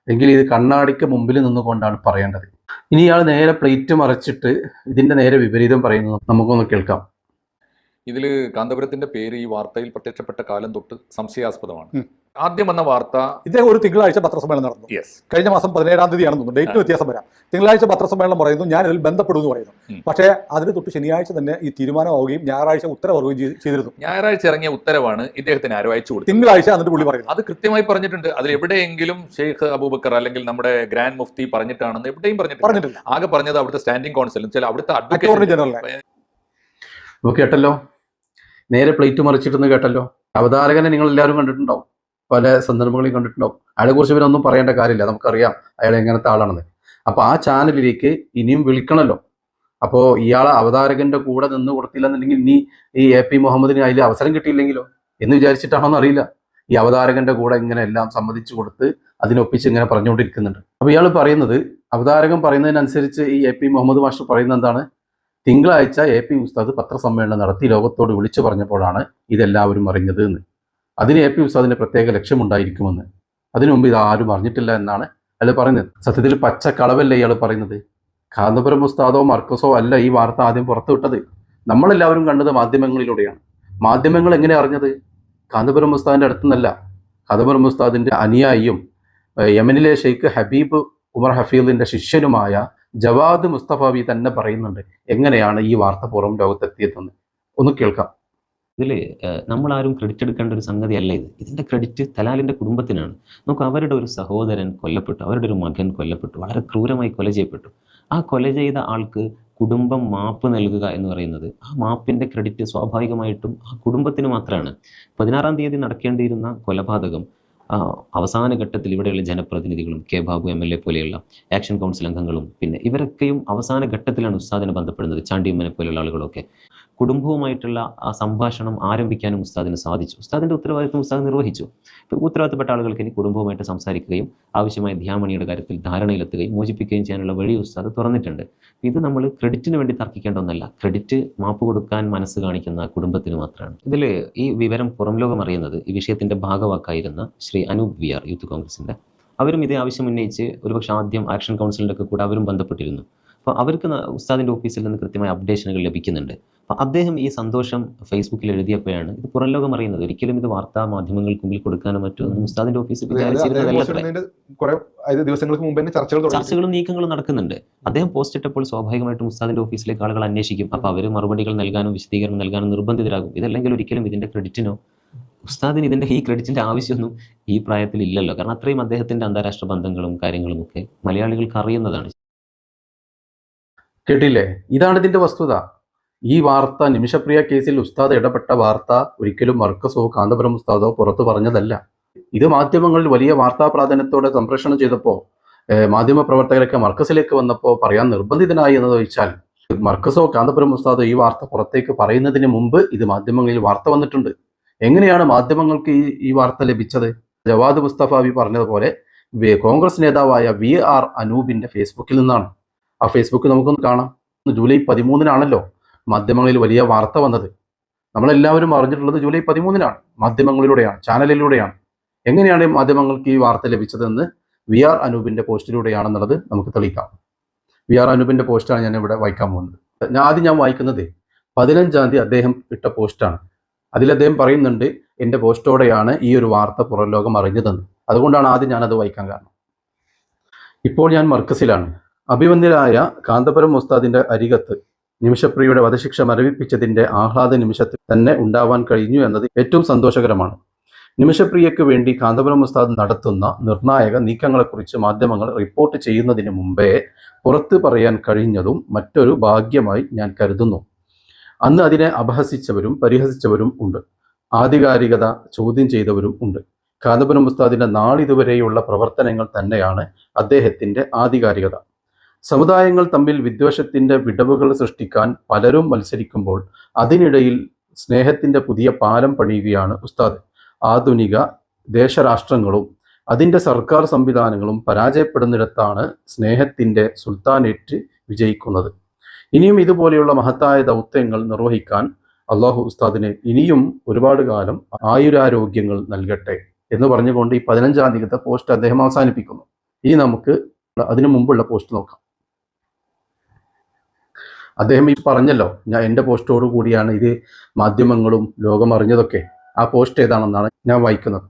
എങ്കിൽ ഇത് കണ്ണാടിക്ക് മുമ്പിൽ നിന്നുകൊണ്ടാണ് പറയേണ്ടത്. ഇനി ഇയാൾ നേരെ പ്ലേറ്റ് മറിച്ചിട്ട് ഇതിന്റെ നേരെ വിപരീതം പറയുന്നത് നമുക്കൊന്ന് കേൾക്കാം ഇതിൽ കാന്തപുരത്തിന്റെ പേര് ഈ വാർത്തയിൽ പ്രത്യക്ഷപ്പെട്ട കാലം തൊട്ട് സംശയാസ്പദമാണ്. ആദ്യം വന്ന വാർത്ത ഇദ്ദേഹം ഒരു തിങ്കളാഴ്ച പത്രസമ്മേളനം നടന്നു. യെസ് കഴിഞ്ഞ മാസം പതിനേഴാം തീയതിയാണെന്ന് തോന്നുന്നു. ഡേറ്റിന് വ്യത്യാസം വരാം. തിങ്കളാഴ്ച പത്രസമ്മേളനം പറയുന്നു ഞാൻ ഇതിൽ ബന്ധപ്പെടുമെന്ന് പറയുന്നു. പക്ഷേ അതിന് തൊട്ട് ശനിയാഴ്ച തന്നെ ഈ തീരുമാനമാവുകയും ഞായറാഴ്ച ഉത്തരവ് ചെയ്ത്- ചെയ്തിരുന്നു. ഞായറാഴ്ച ഇറങ്ങിയ ഉത്തരവാണ് ഇദ്ദേഹത്തിന് ആരോ അയച്ചു കൊടുത്തത്. തിങ്കളാഴ്ച എന്നിട്ട് പുള്ളി പറയുന്നു. അത് കൃത്യമായി പറഞ്ഞിട്ടുണ്ട്. അതിൽ എവിടെയെങ്കിലും ഷെയ്ഖ് അബൂബക്കർ അല്ലെങ്കിൽ നമ്മുടെ ഗ്രാൻഡ് മുഫ്തി പറഞ്ഞിട്ടാണെന്ന് എവിടെയും പറഞ്ഞിട്ടില്ല. പറഞ്ഞിട്ടില്ല. ആകെ പറഞ്ഞത് അവിടുത്തെ സ്റ്റാൻഡിംഗ് കൗൺസിലും ചില അവിടുത്തെ അഡ്വക്കേറ്റ് ജനറൽ കേട്ടല്ലോ? നേരെ പ്ലേറ്റ് മറിച്ചിട്ടെന്ന് കേട്ടല്ലോ? അവതാരകനെ നിങ്ങൾ എല്ലാവരും കണ്ടിട്ടുണ്ടാവും. പല സന്ദർഭങ്ങളിൽ കണ്ടിട്ടുണ്ടാവും. അയാളെ കുറിച്ച് ഇവരൊന്നും പറയേണ്ട കാര്യമില്ല. നമുക്കറിയാം അയാൾ എങ്ങനത്തെ ആളാണെന്ന്. അപ്പൊ ആ ചാനലിലേക്ക് ഇനിയും വിളിക്കണല്ലോ. അപ്പോൾ ഇയാളെ അവതാരകന്റെ കൂടെ നിന്ന് കൊടുത്തില്ലെന്നുണ്ടെങ്കിൽ ഇനി ഈ എ പി മുഹമ്മദിന് അതിൽ അവസരം കിട്ടിയില്ലെങ്കിലോ എന്ന് വിചാരിച്ചിട്ടാണോ അറിയില്ല. ഈ അവതാരകന്റെ കൂടെ ഇങ്ങനെ എല്ലാം സമ്മതിച്ചു കൊടുത്ത് അതിനൊപ്പിച്ച് ഇങ്ങനെ പറഞ്ഞുകൊണ്ടിരിക്കുന്നുണ്ട്. അപ്പൊ ഇയാൾ പറയുന്നത് അവതാരകൻ പറയുന്നതിനനുസരിച്ച് ഈ എ പി മുഹമ്മദ് മാസ്റ്റർ പറയുന്നത് എന്താണ്? തിങ്കളാഴ്ച എ പി ഉസ്താദ് പത്രസമ്മേളനം നടത്തി ലോകത്തോട് വിളിച്ചു പറഞ്ഞപ്പോഴാണ് ഇതെല്ലാവരും അറിഞ്ഞത് എന്ന്. അതിന് എ പി ഉസ്താദിന് പ്രത്യേക ലക്ഷ്യമുണ്ടായിരിക്കുമെന്ന്. അതിനു മുമ്പ് ഇത് ആരും അറിഞ്ഞിട്ടില്ല എന്നാണ് അയാൾ പറയുന്നത്. സത്യത്തിൽ പച്ച കളവല്ലേ ഇയാൾ പറയുന്നത്? കാന്തപുരം ഉസ്താദോ മർക്കസോ അല്ല ഈ വാർത്ത ആദ്യം പുറത്തുവിട്ടത്. നമ്മളെല്ലാവരും കണ്ടത് മാധ്യമങ്ങളിലൂടെയാണ്. മാധ്യമങ്ങൾ എങ്ങനെ അറിഞ്ഞത്? കാന്തപുരം ഉസ്താദിന്റെ അടുത്തുനിന്നല്ല. കാന്തപുരം ഉസ്താദിന്റെ അനുയായിയും യമനിലെ ഷെയ്ഖ് ഹബീബ് ഉമർ ഹഫീലിന്റെ ശിഷ്യനുമായ ജവാദ് മുസ്തഫാബി തന്നെ പറയുന്നുണ്ട്. എങ്ങനെയാണ് ഈ വാർത്ത പുറം ലോകത്തെത്തിയതെന്ന്? ഒന്ന് കേൾക്കാം. ഇതിൽ നമ്മളാരും ക്രെഡിറ്റ് എടുക്കേണ്ട ഒരു സംഗതിയല്ല ഇത്. ഇതിന്റെ ക്രെഡിറ്റ് തലാലിന്റെ കുടുംബത്തിനാണ്. നോക്കൂ അവരുടെ ഒരു സഹോദരൻ കൊല്ലപ്പെട്ടു അവരുടെ ഒരു മകൻ കൊല്ലപ്പെട്ടു വളരെ ക്രൂരമായി കൊല ചെയ്യപ്പെട്ടു. ആ കൊല ചെയ്ത ആൾക്ക് കുടുംബം മാപ്പ് നൽകുക എന്ന് പറയുന്നത് ആ മാപ്പിന്റെ ക്രെഡിറ്റ് സ്വാഭാവികമായിട്ടും ആ കുടുംബത്തിന് മാത്രമാണ് പതിനാറാം തീയതി നടക്കേണ്ടിയിരുന്ന കൊലപാതകം അവസാന ഘട്ടത്തിൽ ഇവിടെയുള്ള ജനപ്രതിനിധികളും K Babu M L A പോലെയുള്ള ആക്ഷൻ കൗൺസിൽ അംഗങ്ങളും പിന്നെ ഇവരൊക്കെയും അവസാന ഘട്ടത്തിലാണ് ഉസ്താദിനെ ബന്ധപ്പെടുന്നത് ചാണ്ടിയമ്മനെ പോലെയുള്ള ആളുകളൊക്കെ. കുടുംബവുമായിട്ടുള്ള ആ സംഭാഷണം ആരംഭിക്കാനും ഉസ്താദിന് സാധിച്ചു. ഉസ്താദിന്റെ ഉത്തരവാദിത്വം ഉസ്താദ് നിർവഹിച്ചു. ഉത്തരവാദിത്തപ്പെട്ട ആളുകൾക്ക് ഇനി കുടുംബവുമായിട്ട് സംസാരിക്കുകയും ആവശ്യമായ ധ്യാമണിയുടെ കാര്യത്തിൽ ധാരണയിലെത്തുകയും മോചിപ്പിക്കുകയും ചെയ്യാനുള്ള വഴി ഉസ്താദ് തുറന്നിട്ടുണ്ട്. ഇത് നമ്മൾ ക്രെഡിറ്റിന് വേണ്ടി തർക്കിക്കേണ്ട ഒന്നല്ല. ക്രെഡിറ്റ് മാപ്പ് കൊടുക്കാൻ മനസ്സ് കാണിക്കുന്ന കുടുംബത്തിന് മാത്രമാണ്. ഇതിൽ ഈ വിവരം പുറം ലോകം അറിയുന്നത് ഈ വിഷയത്തിന്റെ ഭാഗവാക്കായിരുന്ന Shri Anoop V R youth കോൺഗ്രസിന്റെ അവരും ഇതേ ആവശ്യം ഉന്നയിച്ച് ഒരുപക്ഷെ ആദ്യം ആക്ഷൻ കൗൺസിലിന്റെ ഒക്കെ കൂടെ അവരും ബന്ധപ്പെട്ടിരുന്നു. അപ്പോൾ അവർക്ക് ഉസ്താദിന്റെ ഓഫീസിൽ നിന്ന് കൃത്യമായ അപ്ഡേഷനുകൾ ലഭിക്കുന്നുണ്ട്. അപ്പോൾ അദ്ദേഹം ഈ സന്തോഷം ഫേസ്ബുക്കിൽ എഴുതിയപ്പോഴാണ് ഇത് പുറം ലോകം അറിയുന്നത്. ഒരിക്കലും ഇത് വാർത്താ മാധ്യമങ്ങൾക്ക് മുമ്പിൽ കൊടുക്കാനോ മറ്റോ ഒന്നും ഉസ്താദിന്റെ ഓഫീസിൽ ദിവസങ്ങൾക്ക് മുമ്പ് തന്നെ ചർച്ചകളും നീക്കങ്ങളും നടക്കുന്നുണ്ട്. അദ്ദേഹം പോസ്റ്റ് ഇട്ടപ്പോൾ സ്വാഭാവികമായിട്ടും ഉസ്താദിന്റെ ഓഫീസിലേക്ക് ആളുകൾ അന്വേഷിക്കും. അപ്പോൾ അവർ മറുപടികൾ നൽകാനും വിശദീകരണം നൽകാനും നിർബന്ധിതരാകും. ഇതല്ലെങ്കിൽ ഒരിക്കലും ഇതിന്റെ ക്രെഡിറ്റിനോ ഉസ്താദിന് ഇതിന്റെ ഈ ക്രെഡിറ്റിന്റെ ആവശ്യമൊന്നും ഈ പ്രായത്തിൽ ഇല്ലല്ലോ. കാരണം അത്രയും അദ്ദേഹത്തിന്റെ അന്താരാഷ്ട്ര ബന്ധങ്ങളും കാര്യങ്ങളും ഒക്കെ മലയാളികൾക്ക് അറിയുന്നതാണ്. കേട്ടില്ലേ? ഇതാണ് ഇതിന്റെ വസ്തുത. ഈ വാർത്ത നിമിഷപ്രിയ കേസിൽ ഉസ്താദ് ഇടപെട്ട വാർത്ത ഒരിക്കലും മർക്കസോ കാന്തപുരം ഉസ്താദോ പുറത്തു പറഞ്ഞതല്ല. ഇത് മാധ്യമങ്ങളിൽ വലിയ വാർത്താ പ്രാധാന്യത്തോടെ സംപ്രേഷണം ചെയ്തപ്പോൾ മാധ്യമ പ്രവർത്തകരൊക്കെ മർക്കസിലേക്ക് വന്നപ്പോൾ പറയാൻ നിർബന്ധിതനായി എന്ന് ചോദിച്ചാൽ മർക്കസോ കാന്തപുരം ഉസ്താദോ ഈ വാർത്ത പുറത്തേക്ക് പറയുന്നതിന് മുമ്പ് ഇത് മാധ്യമങ്ങളിൽ വാർത്ത വന്നിട്ടുണ്ട്. എങ്ങനെയാണ് മാധ്യമങ്ങൾക്ക് ഈ ഈ വാർത്ത ലഭിച്ചത്? ജവാദ് മുസ്തഫാവി പറഞ്ഞതുപോലെ കോൺഗ്രസ് നേതാവായ വി ആർ അനൂപിന്റെ ഫേസ്ബുക്കിൽ നിന്നാണ്. ആ ഫേസ്ബുക്ക് നമുക്കൊന്ന് കാണാം. ജൂലൈ പതിമൂന്നിനാണല്ലോ മാധ്യമങ്ങളിൽ വലിയ വാർത്ത വന്നത്. നമ്മളെല്ലാവരും അറിഞ്ഞിട്ടുള്ളത് ജൂലൈ പതിമൂന്നിനാണ്. മാധ്യമങ്ങളിലൂടെയാണ് ചാനലിലൂടെയാണ്. എങ്ങനെയാണ് മാധ്യമങ്ങൾക്ക് ഈ വാർത്ത ലഭിച്ചതെന്ന് വി ആർ അനൂപിന്റെ പോസ്റ്റിലൂടെയാണെന്നുള്ളത് നമുക്ക് തെളിയിക്കാം. വി ആർ അനൂപിന്റെ പോസ്റ്റാണ് ഞാൻ ഇവിടെ വായിക്കാൻ പോകുന്നത്. ഞാൻ ആദ്യം ഞാൻ വായിക്കുന്നത് പതിനഞ്ചാം തീയതി അദ്ദേഹം ഇട്ട പോസ്റ്റാണ്. അതിൽ അദ്ദേഹം പറയുന്നുണ്ട് എന്റെ പോസ്റ്റോടെയാണ് ഈ ഒരു വാർത്ത പുറം ലോകം അറിഞ്ഞതെന്ന്. അതുകൊണ്ടാണ് ആദ്യം ഞാനത് വായിക്കാൻ കാരണം. ഇപ്പോൾ ഞാൻ മർക്കസിലാണ്. അഭിവന്ദ്യരായ കാന്തപുരം ഉസ്താദിന്റെ അരികത്ത് നിമിഷപ്രിയയുടെ വധശിക്ഷ മരവിപ്പിച്ചതിന്റെ ആഹ്ലാദ നിമിഷത്തിൽ തന്നെ ഉണ്ടാവാൻ കഴിഞ്ഞു എന്നത് ഏറ്റവും സന്തോഷകരമാണ്. നിമിഷപ്രിയയ്ക്ക് വേണ്ടി കാന്തപുരം ഉസ്താദ് നടത്തുന്ന നിർണായക നീക്കങ്ങളെക്കുറിച്ച് മാധ്യമങ്ങൾ റിപ്പോർട്ട് ചെയ്യുന്നതിന് മുമ്പേ പുറത്തു പറയാൻ കഴിഞ്ഞതും മറ്റൊരു ഭാഗ്യമായി ഞാൻ കരുതുന്നു. അന്ന് അതിനെ അപഹസിച്ചവരും പരിഹസിച്ചവരും ഉണ്ട്. ആധികാരികത ചോദ്യം ചെയ്തവരും ഉണ്ട്. കാന്തപുരം ഉസ്താദിന്റെ നാളിതുവരെയുള്ള പ്രവർത്തനങ്ങൾ തന്നെയാണ് അദ്ദേഹത്തിന്റെ ആധികാരികത. സമുദായങ്ങൾ തമ്മിൽ വിദ്വേഷത്തിന്റെ വിടവുകൾ സൃഷ്ടിക്കാൻ പലരും മത്സരിക്കുമ്പോൾ അതിനിടയിൽ സ്നേഹത്തിന്റെ പുതിയ പാലം പണിയുകയാണ് ഉസ്താദ്. ആധുനിക ദേശരാഷ്ട്രങ്ങളും അതിന്റെ സർക്കാർ സംവിധാനങ്ങളും പരാജയപ്പെടുന്നിടത്താണ് സ്നേഹത്തിന്റെ സുൽത്താനേറ്റ് വിജയിക്കുന്നത്. ഇനിയും ഇതുപോലെയുള്ള മഹത്തായ ദൗത്യങ്ങൾ നിർവഹിക്കാൻ അള്ളാഹു ഉസ്താദിനെ ഇനിയും ഒരുപാട് കാലം ആയുരാരോഗ്യങ്ങൾ നൽകട്ടെ എന്ന് പറഞ്ഞുകൊണ്ട് ഈ പതിനഞ്ചാം തീയതി പോസ്റ്റ് അദ്ദേഹം അവസാനിപ്പിക്കുന്നു. ഇനി നമുക്ക് അതിനു മുമ്പുള്ള പോസ്റ്റ് നോക്കാം. അദ്ദേഹം ഈ പറഞ്ഞല്ലോ ഞാൻ എന്റെ പോസ്റ്റോട് കൂടിയാണ് ഇത് മാധ്യമങ്ങളും ലോകം അറിഞ്ഞതൊക്കെ. ആ പോസ്റ്റ് ഏതാണെന്നാണ് ഞാൻ വായിക്കുന്നത്.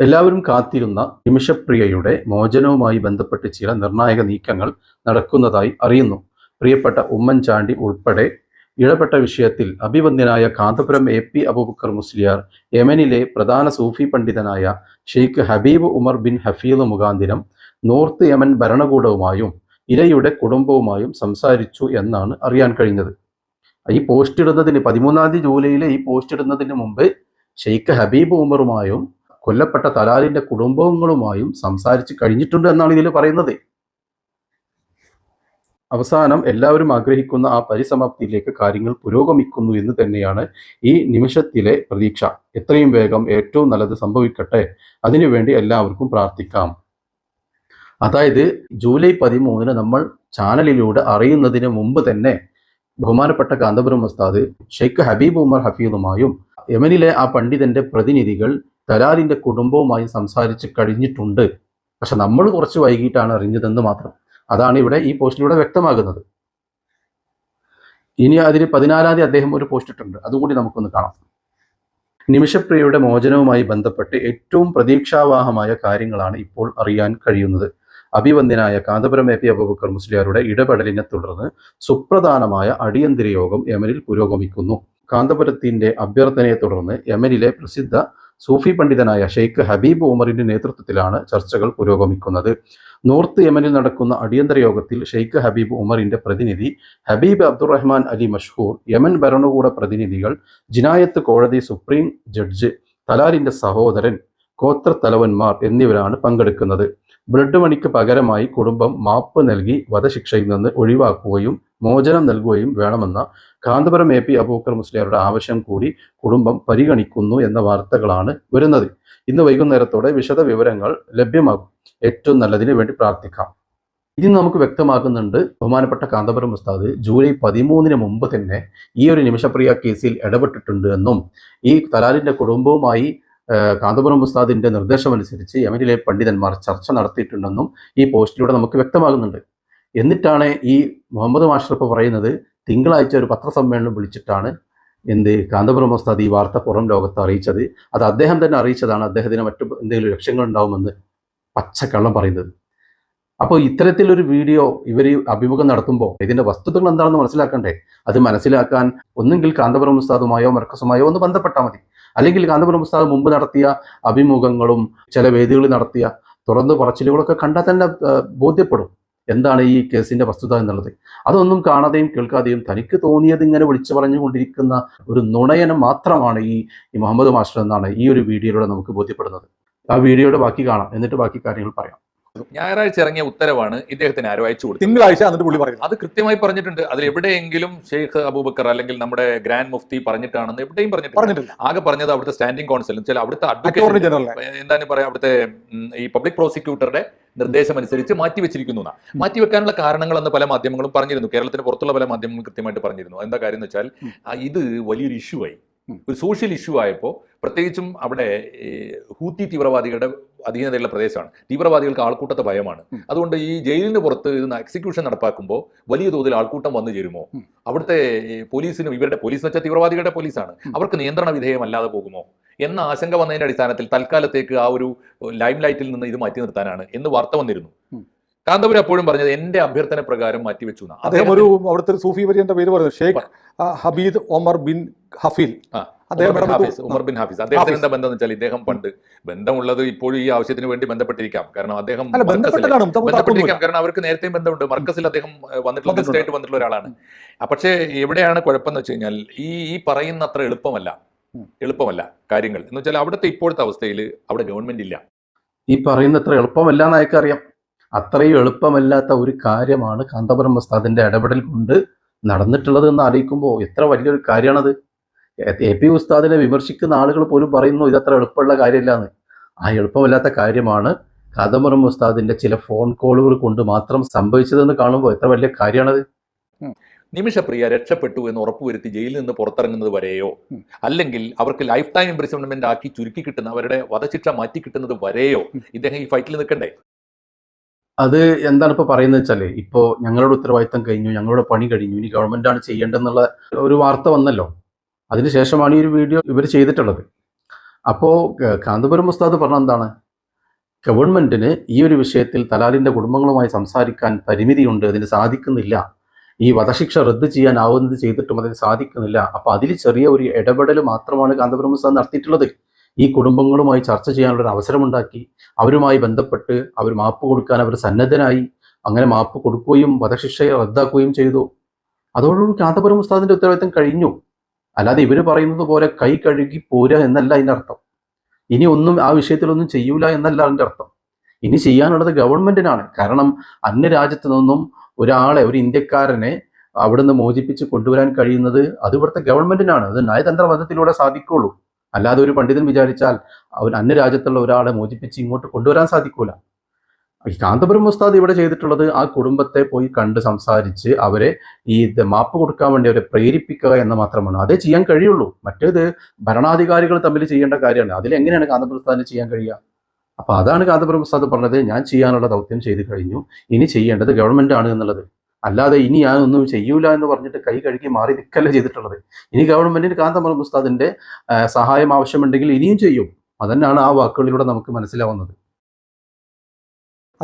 എല്ലാവരും കാത്തിരുന്ന നിമിഷപ്രിയയുടെ മോചനവുമായി ബന്ധപ്പെട്ട് ചില നിർണായക നീക്കങ്ങൾ നടക്കുന്നതായി അറിയുന്നു. പ്രിയപ്പെട്ട ഉമ്മൻചാണ്ടി ഉൾപ്പെടെ ഇടപെട്ട വിഷയത്തിൽ അഭിവന്ദ്യനായ കാന്തപുരം എ പി അബൂബക്കർ മുസ്ലിയാർ യമനിലെ പ്രധാന സൂഫി പണ്ഡിതനായ Sheikh Habib Umar bin Hafid മുഖാന്തിരം നോർത്ത് യമൻ ഭരണകൂടവുമായും ഇരയുടെ കുടുംബവുമായും സംസാരിച്ചു എന്നാണ് അറിയാൻ കഴിഞ്ഞത്. ഈ പോസ്റ്റ് ഇടുന്നതിന് പതിമൂന്നാം തീയതി ജൂലൈയിലെ ഈ പോസ്റ്റ് ഇടുന്നതിന് മുമ്പ് ഷെയ്ഖ് ഹബീബ് ഉമറുമായും കൊല്ലപ്പെട്ട തലാലിന്റെ കുടുംബങ്ങളുമായും സംസാരിച്ച് കഴിഞ്ഞിട്ടുണ്ട് എന്നാണ് ഇതിൽ പറയുന്നത്. അവസാനം എല്ലാവരും ആഗ്രഹിക്കുന്ന ആ പരിസമാപ്തിയിലേക്ക് കാര്യങ്ങൾ പുരോഗമിക്കുന്നു എന്ന് തന്നെയാണ് ഈ നിമിഷത്തിലെ പ്രതീക്ഷ. എത്രയും വേഗം ഏറ്റവും നല്ലത് സംഭവിക്കട്ടെ. അതിനുവേണ്ടി എല്ലാവർക്കും പ്രാർത്ഥിക്കാം. അതായത് ജൂലൈ പതിമൂന്നിന് നമ്മൾ ചാനലിലൂടെ അറിയുന്നതിന് മുമ്പ് തന്നെ ബഹുമാനപ്പെട്ട കാന്തപുരം ഉസ്താദ് ഷെയ്ഖ് ഹബീബ് ഉമർ ഹഫീദുമായും യമനിലെ ആ പണ്ഡിതന്റെ പ്രതിനിധികൾ തലാലിന്റെ കുടുംബവുമായും സംസാരിച്ച് കഴിഞ്ഞിട്ടുണ്ട്. പക്ഷെ നമ്മൾ കുറച്ച് വൈകിട്ടാണ് അറിഞ്ഞതെന്ന് മാത്രം. അതാണ് ഇവിടെ ഈ പോസ്റ്റിലൂടെ വ്യക്തമാകുന്നത്. ഇനി അതിന് പതിനാലാം തീയതി അദ്ദേഹം ഒരു പോസ്റ്റ് ഇട്ടിട്ടുണ്ട്. അതുകൂടി നമുക്കൊന്ന് കാണാം. നിമിഷപ്രിയയുടെ മോചനവുമായി ബന്ധപ്പെട്ട് ഏറ്റവും പ്രതീക്ഷാവാഹമായ കാര്യങ്ങളാണ് ഇപ്പോൾ അറിയാൻ കഴിയുന്നത്. അഭിവന്ദ്യനായ കാന്തപുരം എ പി അബൂബക്കർ മുസ്ലിയാരുടെ ഇടപെടലിനെ തുടർന്ന് സുപ്രധാനമായ അടിയന്തര യോഗം യമനിൽ പുരോഗമിക്കുന്നു. കാന്തപുരത്തിന്റെ അഭ്യർത്ഥനയെ തുടർന്ന് യമനിലെ പ്രസിദ്ധ സൂഫി പണ്ഡിതനായ ഷെയ്ഖ് ഹബീബ് ഉമറിന്റെ നേതൃത്വത്തിലാണ് ചർച്ചകൾ പുരോഗമിക്കുന്നത്. നോർത്ത് യമനിൽ നടക്കുന്ന അടിയന്തര യോഗത്തിൽ ഷെയ്ഖ് ഹബീബ് ഉമറിന്റെ പ്രതിനിധി Habib Abdurahman Ali Mashhoor Yemen ഭരണകൂട പ്രതിനിധികൾ ജിനായത്ത് കോടതി സുപ്രീം ജഡ്ജ് തലാലിന്റെ സഹോദരൻ ഗോത്ര തലവന്മാർ എന്നിവരാണ് പങ്കെടുക്കുന്നത്. ബ്ലഡ് മണിക്ക് പകരമായി കുടുംബം മാപ്പ് നൽകി വധശിക്ഷയിൽ നിന്ന് ഒഴിവാക്കുകയും മോചനം നൽകുകയും വേണമെന്ന കാന്തപുരം എ പി അബൂക്കർ മുസ്ലിയാരുടെ ആവശ്യം കൂടി കുടുംബം പരിഗണിക്കുന്നു എന്ന വാർത്തകളാണ് വരുന്നത്. ഇന്ന് വൈകുന്നേരത്തോടെ വിശദ വിവരങ്ങൾ ലഭ്യമാകും. ഏറ്റവും നല്ലതിന് വേണ്ടി പ്രാർത്ഥിക്കാം. ഇനി നമുക്ക് വ്യക്തമാക്കുന്നുണ്ട് ബഹുമാനപ്പെട്ട കാന്തപുരം ഉസ്താദ് ജൂലൈ പതിമൂന്നിന് മുമ്പ് തന്നെ ഈ ഒരു നിമിഷപ്രിയ കേസിൽ ഇടപെട്ടിട്ടുണ്ട് എന്നും ഈ തലാലിന്റെ കുടുംബവുമായി കാന്തപുരം ഉസ്താദിന്റെ നിർദ്ദേശമനുസരിച്ച് യമനിലെ പണ്ഡിതന്മാർ ചർച്ച നടത്തിയിട്ടുണ്ടെന്നും ഈ പോസ്റ്റിലൂടെ നമുക്ക് വ്യക്തമാകുന്നുണ്ട്. എന്നിട്ടാണ് ഈ മുഹമ്മദ് മാഷറപ്പ് പറയുന്നത് തിങ്കളാഴ്ച ഒരു പത്രസമ്മേളനം വിളിച്ചിട്ടാണ് എന്ത് കാന്തപുരം ഉസ്താദ് ഈ വാർത്ത പുറം ലോകത്ത് അറിയിച്ചത്. അത് അദ്ദേഹം തന്നെ അറിയിച്ചതാണ് അദ്ദേഹത്തിന് മറ്റു എന്തെങ്കിലും ലക്ഷ്യങ്ങൾ ഉണ്ടാവുമെന്ന് പച്ചക്കള്ളം പറയുന്നത്. അപ്പോൾ ഇത്തരത്തിലൊരു വീഡിയോ ഇവർ അഭിമുഖം നടത്തുമ്പോൾ ഇതിന്റെ വസ്തുതകൾ എന്താണെന്ന് മനസ്സിലാക്കണ്ടേ? അത് മനസ്സിലാക്കാൻ ഒന്നുകിൽ കാന്തപുരം ഉസ്താദുമായോ മർക്കസുമായോ ഒന്ന് ബന്ധപ്പെട്ടാൽ മതി. അല്ലെങ്കിൽ കാന്തപുരം ഉസ്താദ് മുമ്പ് നടത്തിയ അഭിമുഖങ്ങളും ചില വേദികളിൽ നടത്തിയ തുറന്നു പറച്ചിലുകളൊക്കെ കണ്ടാൽ തന്നെ ബോധ്യപ്പെടും. എന്താണ് ഈ കേസിന്റെ വസ്തുത എന്നുള്ളത്. അതൊന്നും കാണാതെയും കേൾക്കാതെയും തനിക്ക് തോന്നിയത് ഇങ്ങനെ വിളിച്ചു പറഞ്ഞുകൊണ്ടിരിക്കുന്ന ഒരു നുണയനം മാത്രമാണ് ഈ ഈ മുഹമ്മദ് മാസ്റ്റർ എന്നാണ് ഈ ഒരു വീഡിയോയിലൂടെ നമുക്ക് ബോധ്യപ്പെടുന്നത്. ആ വീഡിയോയുടെ ബാക്കി കാണാം. എന്നിട്ട് ബാക്കി കാര്യങ്ങൾ പറയാം. ഞായറാഴ്ച ഇറങ്ങിയ ഉത്തരവാണ് ഇദ്ദേഹത്തിന് ആരോ അയച്ചു കൊടുത്തത്? തിങ്കളാഴ്ച എന്നിട്ട് പുള്ളി പറയുന്നത് അത് കൃത്യമായി പറഞ്ഞിട്ടുണ്ട്. അതിൽ എവിടെയെങ്കിലും ഷെയ്ഖ് അബൂബക്കർ അല്ലെങ്കിൽ നമ്മുടെ ഗ്രാൻഡ് മുഫ്തി പറഞ്ഞിട്ടാണെന്ന് എവിടെയും പറഞ്ഞിട്ടില്ല. ആകെ പറഞ്ഞത് അവിടുത്തെ സ്റ്റാൻഡിംഗ് കൗൺസിൽ ചില അവിടുത്തെ അഡ്വക്കേറ്റ് ജനറൽ എന്താണ് പറയാ അവിടുത്തെ ഈ പബ്ലിക് പ്രോസിക്യൂട്ടറുടെ നിർദ്ദേശം അനുസരിച്ച് മാറ്റിവെച്ചിരിക്കുന്നു മാറ്റിവെക്കാനുള്ള കാരണങ്ങൾ എന്ന് പല മാധ്യമങ്ങളും പറഞ്ഞിരുന്നു. കേരളത്തിന് പുറത്തുള്ള പല മാധ്യമങ്ങളും കൃത്യമായിട്ട് പറഞ്ഞിരുന്നു. എന്താ കാര്യം എന്ന് വെച്ചാൽ ഇത് വലിയൊരു ഇഷ്യൂ ആയി. ഒരു സോഷ്യൽ ഇഷ്യൂ ആയപ്പോൾ പ്രത്യേകിച്ചും അവിടെ ഹൂത്തി തീവ്രവാദികളുടെ അധീനതയുള്ള പ്രദേശമാണ്. തീവ്രവാദികൾക്ക് ആൾക്കൂട്ടത്തെ ഭയമാണ്. അതുകൊണ്ട് ഈ ജയിലിന് പുറത്ത് ഇത് എക്സിക്യൂഷൻ നടപ്പാക്കുമ്പോൾ വലിയ തോതിൽ ആൾക്കൂട്ടം വന്നു ചേരുമോ. അവിടുത്തെ പോലീസിനും ഇവരുടെ പോലീസ് എന്ന് വെച്ചാൽ തീവ്രവാദികളുടെ പോലീസാണ്. അവർക്ക് നിയന്ത്രണ വിധേയമല്ലാതെ പോകുമോ? എന്ന ആശങ്ക വന്നതിന്റെ അടിസ്ഥാനത്തിൽ തൽക്കാലത്തേക്ക് ആ ഒരു ലൈം ലൈറ്റിൽ നിന്ന് ഇത് മാറ്റി നിർത്താനാണ് എന്ന് വാർത്ത വന്നിരുന്നു. കാന്തപുരം എപ്പോഴും പറഞ്ഞത് എന്റെ അഭ്യർത്ഥന പ്രകാരം മാറ്റിവെച്ചു. അദ്ദേഹം ഒരു അവിടുത്തെ സൂഫി വര്യന്റെ പേര് പറഞ്ഞു Sheikh Habib Omar bin Hafeel. അദ്ദേഹം Umar bin Hafiz Umar bin Hafiz. അദ്ദേഹത്തിന്. എന്താ ബന്ധം എന്ന് വെച്ചാൽ ഇദ്ദേഹം പണ്ട് ബന്ധമുള്ളത് ഇപ്പോഴും ഈ ആവശ്യത്തിന് വേണ്ടി ബന്ധപ്പെട്ടിരിക്കാം. കാരണം അദ്ദേഹം ബന്ധപ്പെട്ടിരിക്കാം. കാരണം അവർക്ക് നേരത്തെയും ബന്ധമുണ്ട്. മർക്കസിൽ അദ്ദേഹം വന്നിട്ടുള്ള ഗസ്റ്റായിട്ട് ആയിട്ട് വന്നിട്ടുള്ള ഒരാളാണ്. പക്ഷേ എവിടെയാണ് കുഴപ്പമെന്ന് വെച്ച് കഴിഞ്ഞാൽ ഈ ഈ പറയുന്ന അത്ര എളുപ്പമല്ല എളുപ്പമല്ല കാര്യങ്ങൾ. എന്ന് വെച്ചാൽ അവിടുത്തെ ഇപ്പോഴത്തെ അവസ്ഥയിൽ അവിടെ ഗവൺമെന്റ് ഇല്ല. ഈ പറയുന്നത്ര എളുപ്പമല്ല എന്ന് അയക്കറിയാം. അത്രയും എളുപ്പമല്ലാത്ത ഒരു കാര്യമാണ് കാന്തപുരം ഉസ്താദിന്റെ ഇടപെടൽ കൊണ്ട് നടന്നിട്ടുള്ളത് എന്ന് അറിയിക്കുമ്പോൾ എത്ര വലിയൊരു കാര്യമാണത്. എ പി ഉസ്താദിനെ വിമർശിക്കുന്ന ആളുകൾ പോലും പറയുന്നു ഇതത്ര എളുപ്പമുള്ള കാര്യമില്ല എന്ന് ആ എളുപ്പമല്ലാത്ത കാര്യമാണ് കാദംബരം ഉസ്താദിന്റെ ചില ഫോൺ കോളുകൾ കൊണ്ട് മാത്രം സംഭവിച്ചതെന്ന് കാണുമ്പോൾ എത്ര വലിയ കാര്യമാണത്. നിമിഷപ്രിയ രക്ഷപ്പെട്ടു എന്ന് ഉറപ്പുവരുത്തി ജയിലിൽ നിന്ന് പുറത്തിറങ്ങുന്നത് വരെയോ? അല്ലെങ്കിൽ അവർക്ക് ലൈഫ് ടൈം ഇംപ്രിസൺമെന്റ് ആക്കി ചുരുക്കി കിട്ടുന്ന അവരുടെ വധശിക്ഷ മാറ്റി കിട്ടുന്നത് വരെയോ. ഇദ്ദേഹം ഈ ഫൈറ്റിൽ നിൽക്കണ്ടേ? അത് എന്താണ് ഇപ്പൊ പറയുന്നത് വെച്ചാൽ ഇപ്പോ ഞങ്ങളുടെ ഉത്തരവാദിത്തം കഴിഞ്ഞു ഞങ്ങളുടെ പണി കഴിഞ്ഞു ഇനി ഗവൺമെന്റ് ആണ് ചെയ്യേണ്ടതെന്നുള്ള ഒരു വാർത്ത വന്നല്ലോ. അതിനുശേഷമാണ് ഈ ഒരു വീഡിയോ ഇവർ ചെയ്തിട്ടുള്ളത്. അപ്പോൾ കാന്തപുരം ഉസ്താദ് പറഞ്ഞ എന്താണ്? ഗവൺമെന്റിന് ഈ ഒരു വിഷയത്തിൽ തലാലിന്റെ കുടുംബങ്ങളുമായി സംസാരിക്കാൻ പരിമിതിയുണ്ട് അതിന് സാധിക്കുന്നില്ല. ഈ വധശിക്ഷ റദ്ദ് ചെയ്യാനാവുന്നത് ചെയ്തിട്ടും അതിന് സാധിക്കുന്നില്ല. അപ്പോൾ അതിൽ ചെറിയ ഒരു ഇടപെടൽ മാത്രമാണ് കാന്തപുരം ഉസ്താദ് നടത്തിയിട്ടുള്ളത്. ഈ കുടുംബങ്ങളുമായി ചർച്ച ചെയ്യാനുള്ള ഒരു അവസരമുണ്ടാക്കി അവരുമായി ബന്ധപ്പെട്ട് അവർ മാപ്പ് കൊടുക്കാൻ അവർ സന്നദ്ധനായി അങ്ങനെ മാപ്പ് കൊടുക്കുകയും വധശിക്ഷയെ റദ്ദാക്കുകയും ചെയ്തു. അതോടുകൂടി കാന്തപുരം മുസ്താദിന്റെ ഉത്തരവാദിത്തം കഴിഞ്ഞു. അല്ലാതെ ഇവർ പറയുന്നത് പോലെ കൈ കഴുകി പോരുക എന്നല്ല അതിന്റെ അർത്ഥം. ഇനി ഒന്നും ആ വിഷയത്തിലൊന്നും ചെയ്യൂല എന്നല്ല അതിന്റെ അർത്ഥം. ഇനി ചെയ്യാനുള്ളത് ഗവൺമെന്റിനാണ്. കാരണം അന്യരാജ്യത്ത് നിന്നും ഒരാളെ ഒരു ഇന്ത്യക്കാരനെ അവിടുന്ന് മോചിപ്പിച്ച് കൊണ്ടുവരാൻ കഴിയുന്നത് അത് ഇവിടുത്തെ ഗവൺമെന്റിനാണ്. അത് നയതന്ത്ര ബന്ധത്തിലൂടെ സാധിക്കുള്ളൂ. അല്ലാതെ ഒരു പണ്ഡിതൻ വിചാരിച്ചാൽ അവർ അന്യരാജ്യത്തുള്ള ഒരാളെ മോചിപ്പിച്ച് ഇങ്ങോട്ട് കൊണ്ടുവരാൻ സാധിക്കൂല. കാന്തപുരം ഉസ്താദ് ഇവിടെ ചെയ്തിട്ടുള്ളത് ആ കുടുംബത്തെ പോയി കണ്ട് സംസാരിച്ച് അവരെ ഈ മാപ്പ് കൊടുക്കാൻ വേണ്ടി അവരെ പ്രേരിപ്പിക്കുക എന്ന് മാത്രമാണ്. അതേ ചെയ്യാൻ കഴിയുള്ളൂ. മറ്റേത് ഭരണാധികാരികൾ തമ്മിൽ ചെയ്യേണ്ട കാര്യമാണ്. അതിലെങ്ങനെയാണ് കാന്തപുരം ഉസ്താദിന് ചെയ്യാൻ കഴിയുക? അപ്പൊ അതാണ് കാന്തപുരം ഉസ്താദ് പറഞ്ഞത് ഞാൻ ചെയ്യാനുള്ള ദൗത്യം ചെയ്ത് കഴിഞ്ഞു. ഇനി ചെയ്യേണ്ടത് ഗവൺമെന്റ് ആണ് എന്നുള്ളത്. അല്ലാതെ ഇനി ഞാൻ ഒന്നും ചെയ്യൂല എന്ന് പറഞ്ഞിട്ട് കൈ കഴുകി മാറി നിൽക്കല്ല ചെയ്തിട്ടുള്ളത്. ഇനി ഗവൺമെന്റിന് കാന്തപുരം ഉസ്താദിന്റെ സഹായം ആവശ്യമുണ്ടെങ്കിൽ ഇനിയും ചെയ്യും. അതന്നെയാണ് ആ വാക്കുകളിലൂടെ നമുക്ക് മനസ്സിലാവുന്നത്.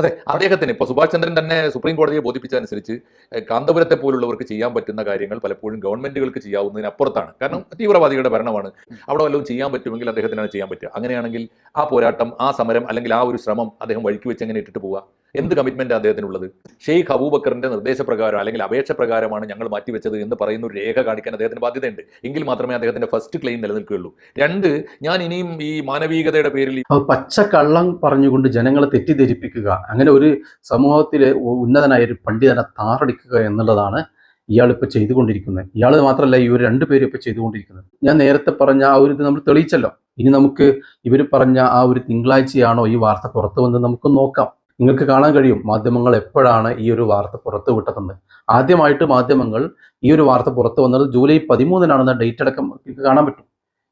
അതെ. അദ്ദേഹത്തിന് ഇപ്പോൾ സുഭാഷ് ചന്ദ്രൻ തന്നെ സുപ്രീം കോടതിയെ ബോധിപ്പിച്ചതനുസരിച്ച് അനുസരിച്ച് കാന്തപുരത്തെ പോലുള്ളവർക്ക് ചെയ്യാൻ പറ്റുന്ന കാര്യങ്ങൾ പലപ്പോഴും ഗവൺമെന്റുകൾക്ക് ചെയ്യാവുന്നതിന് അപ്പുറത്താണ് കാരണം തീവ്രവാദികളുടെ ഭരണമാണ്. അവിടെ വല്ലതും ചെയ്യാൻ പറ്റുമെങ്കിൽ അദ്ദേഹത്തിനാണ് ചെയ്യാൻ പറ്റുക. അങ്ങനെയാണെങ്കിൽ ആ പോരാട്ടം ആ സമരം അല്ലെങ്കിൽ ആ ഒരു ശ്രമം അദ്ദേഹം വഴിക്ക് വെച്ച് എങ്ങനെ ഇട്ടിട്ട് പോവുക? എന്ത് കമ്മിറ്റ്മെന്റ് അദ്ദേഹത്തിനുള്ളത്? ഷെയ്ഖ് അബൂബക്കറിന്റെ നിർദ്ദേശപ്രകാരം അല്ലെങ്കിൽ അപേക്ഷ പ്രകാരമാണ് ഞങ്ങൾ മാറ്റിവെച്ചത് എന്ന് പറയുന്ന ഒരു രേഖ കാണിക്കാൻ അദ്ദേഹത്തിന് ബാധ്യതയുണ്ട്. എങ്കിൽ മാത്രമേ അദ്ദേഹത്തിന്റെ ഫസ്റ്റ് ക്ലെയിം നിലനിൽക്കുകയുള്ളൂ. രണ്ട് ഞാൻ ഇനിയും ഈ മാനവികതയുടെ പേരിൽ പച്ച കള്ളം പറഞ്ഞുകൊണ്ട് ജനങ്ങളെ തെറ്റിദ്ധരിപ്പിക്കുക അങ്ങനെ ഒരു സമൂഹത്തിലെ ഉന്നതനായ ഒരു പണ്ഡിതനെ താറടിക്കുക എന്നുള്ളതാണ് ഇയാൾ ഇപ്പോൾ ചെയ്തുകൊണ്ടിരിക്കുന്നത്. ഇയാൾ മാത്രമല്ല ഇവർ രണ്ടുപേരും ഇപ്പോൾ ചെയ്തുകൊണ്ടിരിക്കുന്നത്. ഞാൻ നേരത്തെ പറഞ്ഞ ആ ഒരു ഇത് നമ്മൾ തെളിയിച്ചല്ലോ. ഇനി നമുക്ക് ഇവർ പറഞ്ഞ ആ ഒരു തിങ്കളാഴ്ചയാണോ ഈ വാർത്ത പുറത്തു വന്നത് നമുക്ക് നോക്കാം. നിങ്ങൾക്ക് കാണാൻ കഴിയും മാധ്യമങ്ങൾ എപ്പോഴാണ് ഈ ഒരു വാർത്ത പുറത്തു വിട്ടതെന്ന്. ആദ്യമായിട്ട് മാധ്യമങ്ങൾ ഈ ഒരു വാർത്ത പുറത്തു വന്നത് ജൂലൈ പതിമൂന്നിനാണെന്ന ഡേറ്റ് അടക്കം നിങ്ങൾക്ക് കാണാൻ പറ്റും.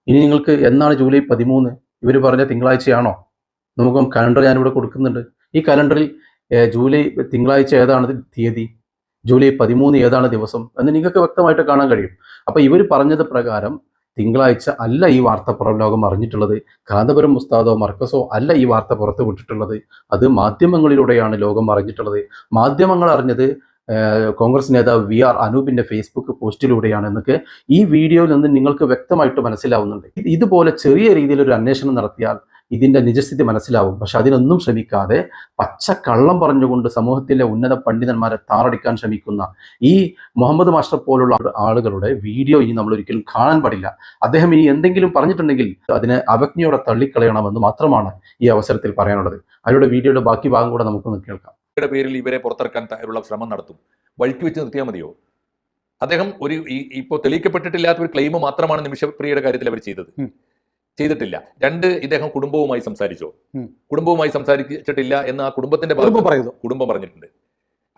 ഇനി നിങ്ങൾക്ക് എന്നാണ് ജൂലൈ പതിമൂന്ന്? ഇവർ പറഞ്ഞ തിങ്കളാഴ്ചയാണോ? നമുക്ക് കലണ്ടർ ഞാനിവിടെ കൊടുക്കുന്നുണ്ട്. ഈ കലണ്ടറിൽ ജൂലൈ തിങ്കളാഴ്ച ഏതാണ് തീയതി? ജൂലൈ പതിമൂന്ന് ഏതാണ് ദിവസം? എന്ന് നിങ്ങൾക്ക് വ്യക്തമായിട്ട് കാണാൻ കഴിയും. അപ്പോൾ ഇവർ പറഞ്ഞത് പ്രകാരം തിങ്കളാഴ്ച അല്ല ഈ വാർത്ത പുറം ലോകം അറിഞ്ഞിട്ടുള്ളത്. കാന്തപുരം മുസ്താദോ മർക്കസോ അല്ല ഈ വാർത്ത പുറത്ത് വിട്ടിട്ടുള്ളത്. അത് മാധ്യമങ്ങളിലൂടെയാണ് ലോകം അറിഞ്ഞിട്ടുള്ളത്. മാധ്യമങ്ങൾ അറിഞ്ഞത് കോൺഗ്രസ് നേതാവ് വി ആർ അനൂപിന്റെ ഫേസ്ബുക്ക് പോസ്റ്റിലൂടെയാണ് എന്നൊക്കെ ഈ വീഡിയോയിൽ നിന്ന് നിങ്ങൾക്ക് വ്യക്തമായിട്ട് മനസ്സിലാവുന്നുണ്ട്. ഇതുപോലെ ചെറിയ രീതിയിൽ ഒരു അന്വേഷണം നടത്തിയാൽ ഇതിന്റെ നിജസ്ഥിതി മനസ്സിലാവും. പക്ഷെ അതിനൊന്നും ശ്രമിക്കാതെ പച്ച കള്ളം പറഞ്ഞുകൊണ്ട് സമൂഹത്തിലെ ഉന്നത പണ്ഡിതന്മാരെ താറടിക്കാൻ ശ്രമിക്കുന്ന ഈ മുഹമ്മദ് മാസ്റ്റർ പോലുള്ള ആളുകളുടെ വീഡിയോ ഇനി നമ്മൾ ഒരിക്കലും കാണാൻ പാടില്ല. അദ്ദേഹം ഇനി എന്തെങ്കിലും പറഞ്ഞിട്ടുണ്ടെങ്കിൽ അതിനെ അവജ്ഞയോടെ തള്ളിക്കളയണമെന്ന് മാത്രമാണ് ഈ അവസരത്തിൽ പറയാനുള്ളത്. അവരുടെ വീഡിയോയുടെ ബാക്കി ഭാഗം കൂടെ നമുക്കൊന്ന് കേൾക്കാം. പേരിൽ ഇവരെ പുറത്തിറക്കാൻ തയ്യാറുള്ള ശ്രമം നടത്തും. വഴിക്ക് വെച്ച് നിർത്തിയാൽ മതിയോ? അദ്ദേഹം ഒരു ഈ- ഇപ്പോൾ തെളിയിക്കപ്പെട്ടിട്ടില്ലാത്ത ഒരു ക്ലെയിം മാത്രമാണ് നിമിഷപ്രിയയുടെ കാര്യത്തിൽ അവർ ചെയ്തത്. ചെയ്തിട്ടില്ല. രണ്ട് ഇദ്ദേഹം കുടുംബവുമായി സംസാരിച്ചോ. കുടുംബവുമായി സംസാരിച്ചിട്ടില്ല എന്ന് ആ കുടുംബത്തിന്റെ കുടുംബം പറയുന്നു. കുടുംബം പറഞ്ഞിട്ടുണ്ട്.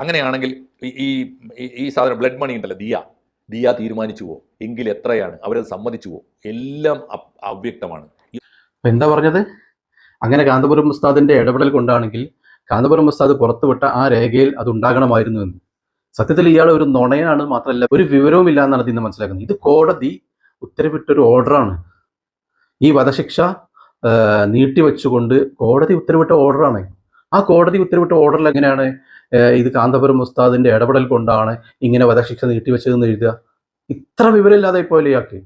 അങ്ങനെയാണെങ്കിൽ ഈ- ഈ ഈ- ഈ സാധനം ബ്ലഡ് മണി ഉണ്ടല്ലോ ദിയ. ദിയ തീരുമാനിച്ചുവോ എങ്കിൽ എത്രയാണ്? അവരത് സമ്മതിച്ചുവോ എല്ലാം അവ്യക്തമാണ്. എന്താ പറഞ്ഞത്? അങ്ങനെ കാന്തപുരം ഉസ്താദിന്റെ ഇടപെടൽ കൊണ്ടാണെങ്കിൽ കാന്തപുരം ഉസ്താദ് പുറത്തുവിട്ട ആ രേഖയിൽ അത് ഉണ്ടാകണമായിരുന്നു എന്ന്. സത്യത്തിൽ ഇയാൾ ഒരു നുണയാണ് മാത്രമല്ല ഒരു വിവരവും ഇല്ല എന്നാണ് ഇന്ന് മനസ്സിലാക്കുന്നത്. ഇത് കോടതി ഉത്തരവിട്ടൊരു ഓർഡറാണ് ഈ വധശിക്ഷ നീട്ടിവെച്ചുകൊണ്ട് കോടതി ഉത്തരവിട്ട ഓർഡറാണ് ആ കോടതി ഉത്തരവിട്ട ഓർഡറിൽ എങ്ങനെയാണ് ഇത് കാന്തപുരം മുസ്താദിന്റെ ഇടപെടൽ കൊണ്ടാണ് ഇങ്ങനെ വധശിക്ഷ നീട്ടിവെച്ചതെന്ന് എഴുതുക? ഇത്ര വിവരമില്ലാതെ പോലെ ഇയാൾക്ക്.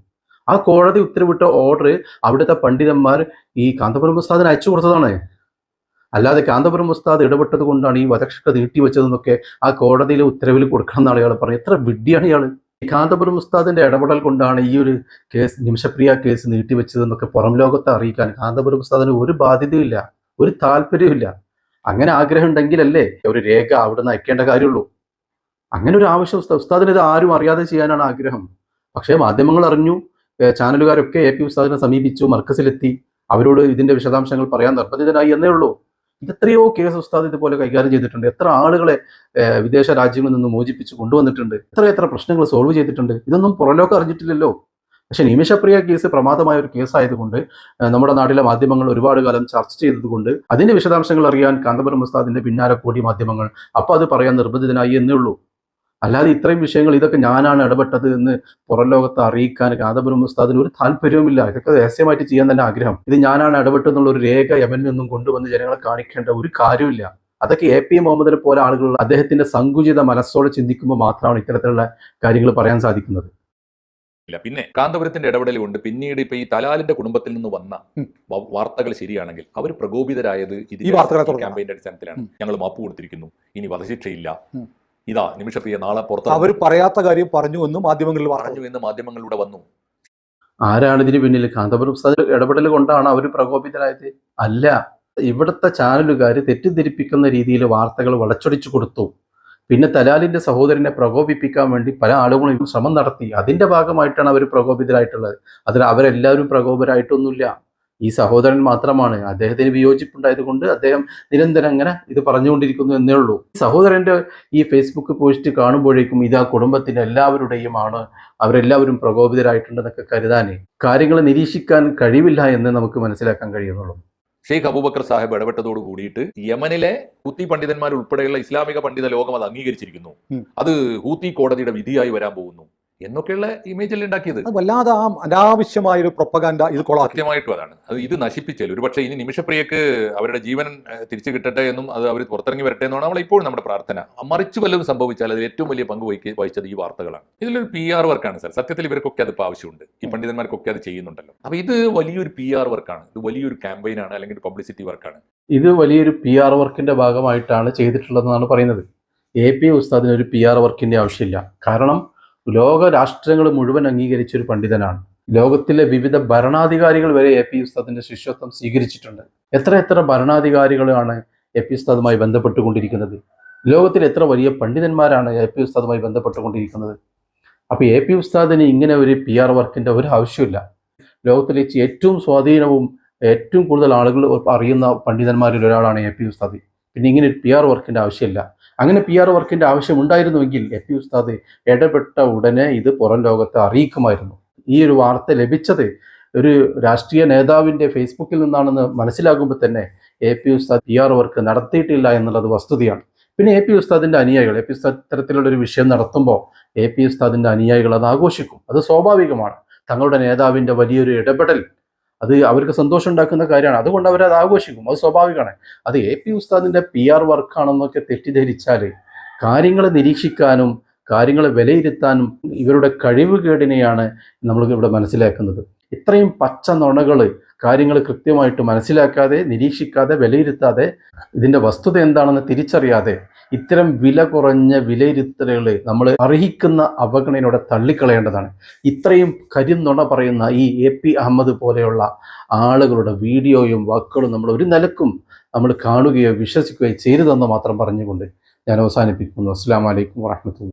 ആ കോടതി ഉത്തരവിട്ട ഓർഡർ അവിടുത്തെ പണ്ഡിതന്മാർ ഈ കാന്തപുരം ഉസ്താദിന് അയച്ചു കൊടുത്തതാണ്. അല്ലാതെ കാന്തപുരം ഉസ്താദ് ഇടപെട്ടത് കൊണ്ടാണ് ഈ വധശിക്ഷ നീട്ടിവെച്ചതെന്നൊക്കെ ആ കോടതിയിലെ ഉത്തരവിൽ കൊടുക്കണം എന്നാണ് ഇയാൾ പറഞ്ഞത്. എത്ര വിഡ്ഢിയാണ് ഇയാൾ കാന്തപുരം ഉസ്താദിന്റെ ഇടപെടൽ കൊണ്ടാണ് ഈ ഒരു കേസ് നിമിഷപ്രിയ കേസ് നീട്ടിവെച്ചതെന്നൊക്കെ പുറം ലോകത്തെ അറിയിക്കാൻ കാന്തപുരം ഉസ്താദിന് ഒരു ബാധ്യതയില്ല ഒരു താല്പര്യമില്ല അങ്ങനെ ആഗ്രഹം ഉണ്ടെങ്കിലല്ലേ ഒരു രേഖ അവിടെ നിന്ന് അയക്കേണ്ട കാര്യമുള്ളൂ. അങ്ങനെ ഒരു ആവശ്യം ഉസ്താദ് ഉസ്താദിന് ഇത് ആരും അറിയാതെ ചെയ്യാനാണ് ആഗ്രഹം. പക്ഷേ മാധ്യമങ്ങൾ അറിഞ്ഞു ചാനലുകാരൊക്കെ എ പി ഉസ്താദിനെ സമീപിച്ചു മർക്കസിലെത്തി അവരോട് ഇതിന്റെ വിശദാംശങ്ങൾ പറയാൻ നിർബന്ധിതനായി എന്നേ ഉള്ളൂ. ഇതെത്രയോ കേസ് ഉസ്താദ് ഇതുപോലെ കൈകാര്യം ചെയ്തിട്ടുണ്ട്. എത്ര ആളുകളെ വിദേശ രാജ്യങ്ങളിൽ നിന്ന് മോചിപ്പിച്ച് കൊണ്ടുവന്നിട്ടുണ്ട്. എത്ര എത്ര പ്രശ്നങ്ങൾ സോൾവ് ചെയ്തിട്ടുണ്ട്. ഇതൊന്നും പുറലോക്കം അറിഞ്ഞിട്ടില്ലല്ലോ. പക്ഷെ നിമിഷപ്രിയ കേസ് പ്രമാദമായ ഒരു കേസായതുകൊണ്ട് നമ്മുടെ നാട്ടിലെ മാധ്യമങ്ങൾ ഒരുപാട് കാലം ചർച്ച ചെയ്തതുകൊണ്ട് അതിന്റെ വിശദാംശങ്ങൾ അറിയാൻ കാന്തപുരം ഉസ്താദിന്റെ പിന്നാലെ കൂടി മാധ്യമങ്ങൾ അപ്പൊ അത് പറയാൻ നിർബന്ധിതനായി എന്നേ ഉള്ളൂ. അല്ലാതെ ഇത്രയും വിഷയങ്ങൾ ഇതൊക്കെ ഞാനാണ് ഇടപെട്ടത് എന്ന് പുറം ലോകത്തെ അറിയിക്കാൻ കാന്തപുരം ഉസ്താദിന് ഒരു താല്പര്യവുമില്ല. ഇതൊക്കെ രഹസ്യമായിട്ട് ചെയ്യാൻ തന്നെ ആഗ്രഹം. ഇത് ഞാനാണ് ഇടപെട്ടെന്നുള്ള ഒരു രേഖ യമനിൽ നിന്നും കൊണ്ടുവന്ന് ജനങ്ങളെ കാണിക്കേണ്ട ഒരു കാര്യമില്ല അതൊക്കെ എ പി മുഹമ്മദിനെ പോലെ ആളുകൾ അദ്ദേഹത്തിന്റെ സങ്കുചിത മനസ്സോടെ ചിന്തിക്കുമ്പോൾ മാത്രമാണ് ഇത്തരത്തിലുള്ള കാര്യങ്ങൾ പറയാൻ സാധിക്കുന്നത്. ഇല്ല പിന്നെ കാന്തപുരത്തിന്റെ ഇടപെടൽ കൊണ്ട് പിന്നീട് ഇപ്പൊ ഈ തലാലിന്റെ കുടുംബത്തിൽ നിന്ന് വന്ന വാർത്തകൾ ശരിയാണെങ്കിൽ അവർ പ്രകോപിതരായത് ഇത് ഈ വാർത്തകളെ. ക്യാമ്പയിന്റെ അടിസ്ഥാനത്തിലാണ്. ഞങ്ങൾ മാപ്പ് കൊടുത്തിരിക്കുന്നു. ഇനി വധശിക്ഷയില്ല. ഇതാ നിമിഷപ്രിയ നാളെ പുറത്ത് അവർ പറയാത്ത കാര്യം പറഞ്ഞു എന്ന് മാധ്യമങ്ങളിൽ പറഞ്ഞു എന്ന് മാധ്യമങ്ങളിലൂടെ വന്നു. ആരാണ് ഇതിന് പിന്നിൽ? കാന്തപുരം ഉസ്താദ് ഇടപെടൽ കൊണ്ടാണ് അവർ പ്രകോപിതരായത്? അല്ല ഇവിടുത്തെ ചാനലുകാർ തെറ്റിദ്ധരിപ്പിക്കുന്ന രീതിയിൽ വാർത്തകൾ വളച്ചൊടിച്ചു കൊടുത്തു. പിന്നെ തലാലിന്റെ സഹോദരനെ പ്രകോപിപ്പിക്കാൻ വേണ്ടി പല ആളുകളും ശ്രമം നടത്തി. അതിന്റെ ഭാഗമായിട്ടാണ് അവർ പ്രകോപിതരായിട്ടുള്ളത്. അതിൽ അവരെല്ലാവരും പ്രകോപരായിട്ടൊന്നുമില്ല. ഈ സഹോദരൻ മാത്രമാണ്. അദ്ദേഹത്തിന് വിയോജിപ്പുണ്ടായത് കൊണ്ട് അദ്ദേഹം നിരന്തരം അങ്ങനെ ഇത് പറഞ്ഞുകൊണ്ടിരിക്കുന്നു എന്നേ ഉള്ളൂ. സഹോദരന്റെ ഈ ഫേസ്ബുക്ക് പോസ്റ്റ് കാണുമ്പോഴേക്കും ഇത് ആ കുടുംബത്തിന്റെ എല്ലാവരുടെയും ആണ് അവരെല്ലാവരും പ്രകോപിതരായിട്ടുണ്ടെന്നൊക്കെ കരുതാനേ. കാര്യങ്ങൾ നിരീക്ഷിക്കാൻ കഴിവില്ല എന്ന് നമുക്ക് മനസ്സിലാക്കാൻ കഴിയുന്നുള്ളൂ. ഷെയ്ഖ് അബൂബക്കർ സാഹിബ് ഇടപെട്ടതോട് കൂടിയിട്ട് യമനിലെ ഹൂത്തി പണ്ഡിതന്മാർ ഉൾപ്പെടെയുള്ള ഇസ്ലാമിക പണ്ഡിത ലോകം അത് അംഗീകരിച്ചിരിക്കുന്നു. അത് ഹൂത്തി കോടതിയുടെ വിധിയായി വരാൻ പോകുന്നു. എന്നൊക്കെയുള്ള ഇമേജ് അല്ലേ ഉണ്ടാക്കിയത്? വല്ലാതെ ആ അനാവശ്യമായ ഒരു പ്രൊപ്പഗാൻഡ ഇത് കൊളാക്കി. സത്യമായിട്ടും അതാണ്. അത് ഇത് നശിപ്പിച്ചാൽ ഒരു പക്ഷേ ഇനി നിമിഷപ്രിയക്ക് അവരുടെ ജീവൻ തിരിച്ചു കിട്ടട്ടെ എന്നും അത് അവർ പുറത്തിറങ്ങി വരട്ടെ എന്നാണ് നമ്മൾ ഇപ്പോഴും നമ്മുടെ പ്രാർത്ഥന. മറിച്ച് വല്ലതും സംഭവിച്ചാൽ അതിൽ ഏറ്റവും വലിയ പങ്ക് വഹിക്ക വഹിച്ചത് ഈ വാർത്തകളാണ്. ഇതിലൊരു പി ആർ വർക്കാണ് സാർ സത്യത്തിൽ ഇവർക്കൊക്കെ അത് ആവശ്യമുണ്ട്. ഈ പണ്ഡിതന്മാർക്കൊക്കെ അത് ചെയ്യുന്നുണ്ടല്ലോ. അപ്പൊ ഇത് വലിയൊരു പി ആർ വർക്കാണ് ഇത് വലിയൊരു ക്യാമ്പയിനാണ് അല്ലെങ്കിൽ പബ്ലിസിറ്റി വർക്കാണ് ഇത് വലിയൊരു പി ആർ വർക്കിന്റെ ഭാഗമായിട്ടാണ് ചെയ്തിട്ടുള്ളതെന്നാണ് പറയുന്നത്. എ പി ഉസ്താദിന് ഒരു പി ആർ വർക്കിന്റെ ആവശ്യമില്ല. കാരണം ലോക രാഷ്ട്രങ്ങൾ മുഴുവൻ അംഗീകരിച്ച ഒരു പണ്ഡിതനാണ്. ലോകത്തിലെ വിവിധ ഭരണാധികാരികൾ വരെ എ പി ഉസ്താദിന്റെ ശിഷ്യത്വം സ്വീകരിച്ചിട്ടുണ്ട്. എത്ര എത്ര ഭരണാധികാരികളാണ് എ പി ഉസ്താദുമായി ബന്ധപ്പെട്ടുകൊണ്ടിരിക്കുന്നത്? ലോകത്തിൽ എത്ര വലിയ പണ്ഡിതന്മാരാണ് എ പി ഉസ്താദുമായി ബന്ധപ്പെട്ടുകൊണ്ടിരിക്കുന്നത്? അപ്പോൾ എ പി ഉസ്താദിന് ഇങ്ങനെ ഒരു പി ആർ വർക്കിന്റെ ഒരു ആവശ്യമില്ല. ലോകത്തിലെ ഏറ്റവും സ്വാധീനവും ഏറ്റവും കൂടുതൽ ആളുകൾ അറിയുന്ന പണ്ഡിതന്മാരിൽ ഒരാളാണ് എ പി ഉസ്താദ്. പിന്നെ ഇങ്ങനെ ഒരു പി ആർ വർക്കിന്റെ ആവശ്യമില്ല. അങ്ങനെ പി ആർ വർക്കിന്റെ ആവശ്യം ഉണ്ടായിരുന്നുവെങ്കിൽ എ പി ഉസ്താദ് ഇടപെട്ട ഉടനെ ഇത് പുറം ലോകത്തെ അറിയിക്കുമായിരുന്നു. ഈ ഒരു വാർത്ത ലഭിച്ചത് ഒരു രാഷ്ട്രീയ നേതാവിന്റെ ഫേസ്ബുക്കിൽ നിന്നാണെന്ന് മനസ്സിലാകുമ്പോൾ തന്നെ എ പി ഉസ്താദ് പി ആർ വർക്ക് നടത്തിയിട്ടില്ല എന്നുള്ളത് വസ്തുതയാണ്. പിന്നെ എ പി ഉസ്താദിന്റെ അനുയായികൾ എ പി ഉസ്താദ് ഇത്തരത്തിലുള്ള ഒരു വിഷയം നടത്തുമ്പോൾ എ പി ഉസ്താദിന്റെ അനുയായികൾ അത് ആഘോഷിക്കും. അത് സ്വാഭാവികമാണ്. തങ്ങളുടെ നേതാവിന്റെ വലിയൊരു ഇടപെടൽ അത് അവർക്ക് സന്തോഷം ഉണ്ടാക്കുന്ന കാര്യമാണ്. അതുകൊണ്ട് അവർ അത് ആഘോഷിക്കും. അത് സ്വാഭാവികമാണ്. അത് എ പി ഉസ്താദിന്റെ പി ആർ വർക്കാണെന്നൊക്കെ തെറ്റിദ്ധരിച്ചാൽ കാര്യങ്ങളെ നിരീക്ഷിക്കാനും കാര്യങ്ങളെ വിലയിരുത്താനും ഇവരുടെ കഴിവുകേടിനെയാണ് നമ്മൾ ഇവിടെ മനസ്സിലാക്കുന്നത്. ഇത്രയും പച്ച നുണകൾ കാര്യങ്ങൾ കൃത്യമായിട്ട് മനസ്സിലാക്കാതെ നിരീക്ഷിക്കാതെ വിലയിരുത്താതെ ഇതിന്റെ വസ്തുത എന്താണെന്ന് തിരിച്ചറിയാതെ ഇത്തരം വില കുറഞ്ഞ വിലയിരുത്തലുകൾ നമ്മൾ അർഹിക്കുന്ന അവഗണനയോടെ തള്ളിക്കളയേണ്ടതാണ്. ഇത്രയും കരിന്നുണ പറയുന്ന ഈ എ പി അഹമ്മദ് പോലെയുള്ള ആളുകളുടെ വീഡിയോയും വാക്കുകളും നമ്മൾ ഒരു നിലക്കും നമ്മൾ കാണുകയോ വിശ്വസിക്കുകയോ ചെയ്തതെന്ന് മാത്രം പറഞ്ഞുകൊണ്ട് ഞാൻ അവസാനിപ്പിക്കുന്നു. അസ്സാം വലൈക്കും വാഹമത്തുള്ള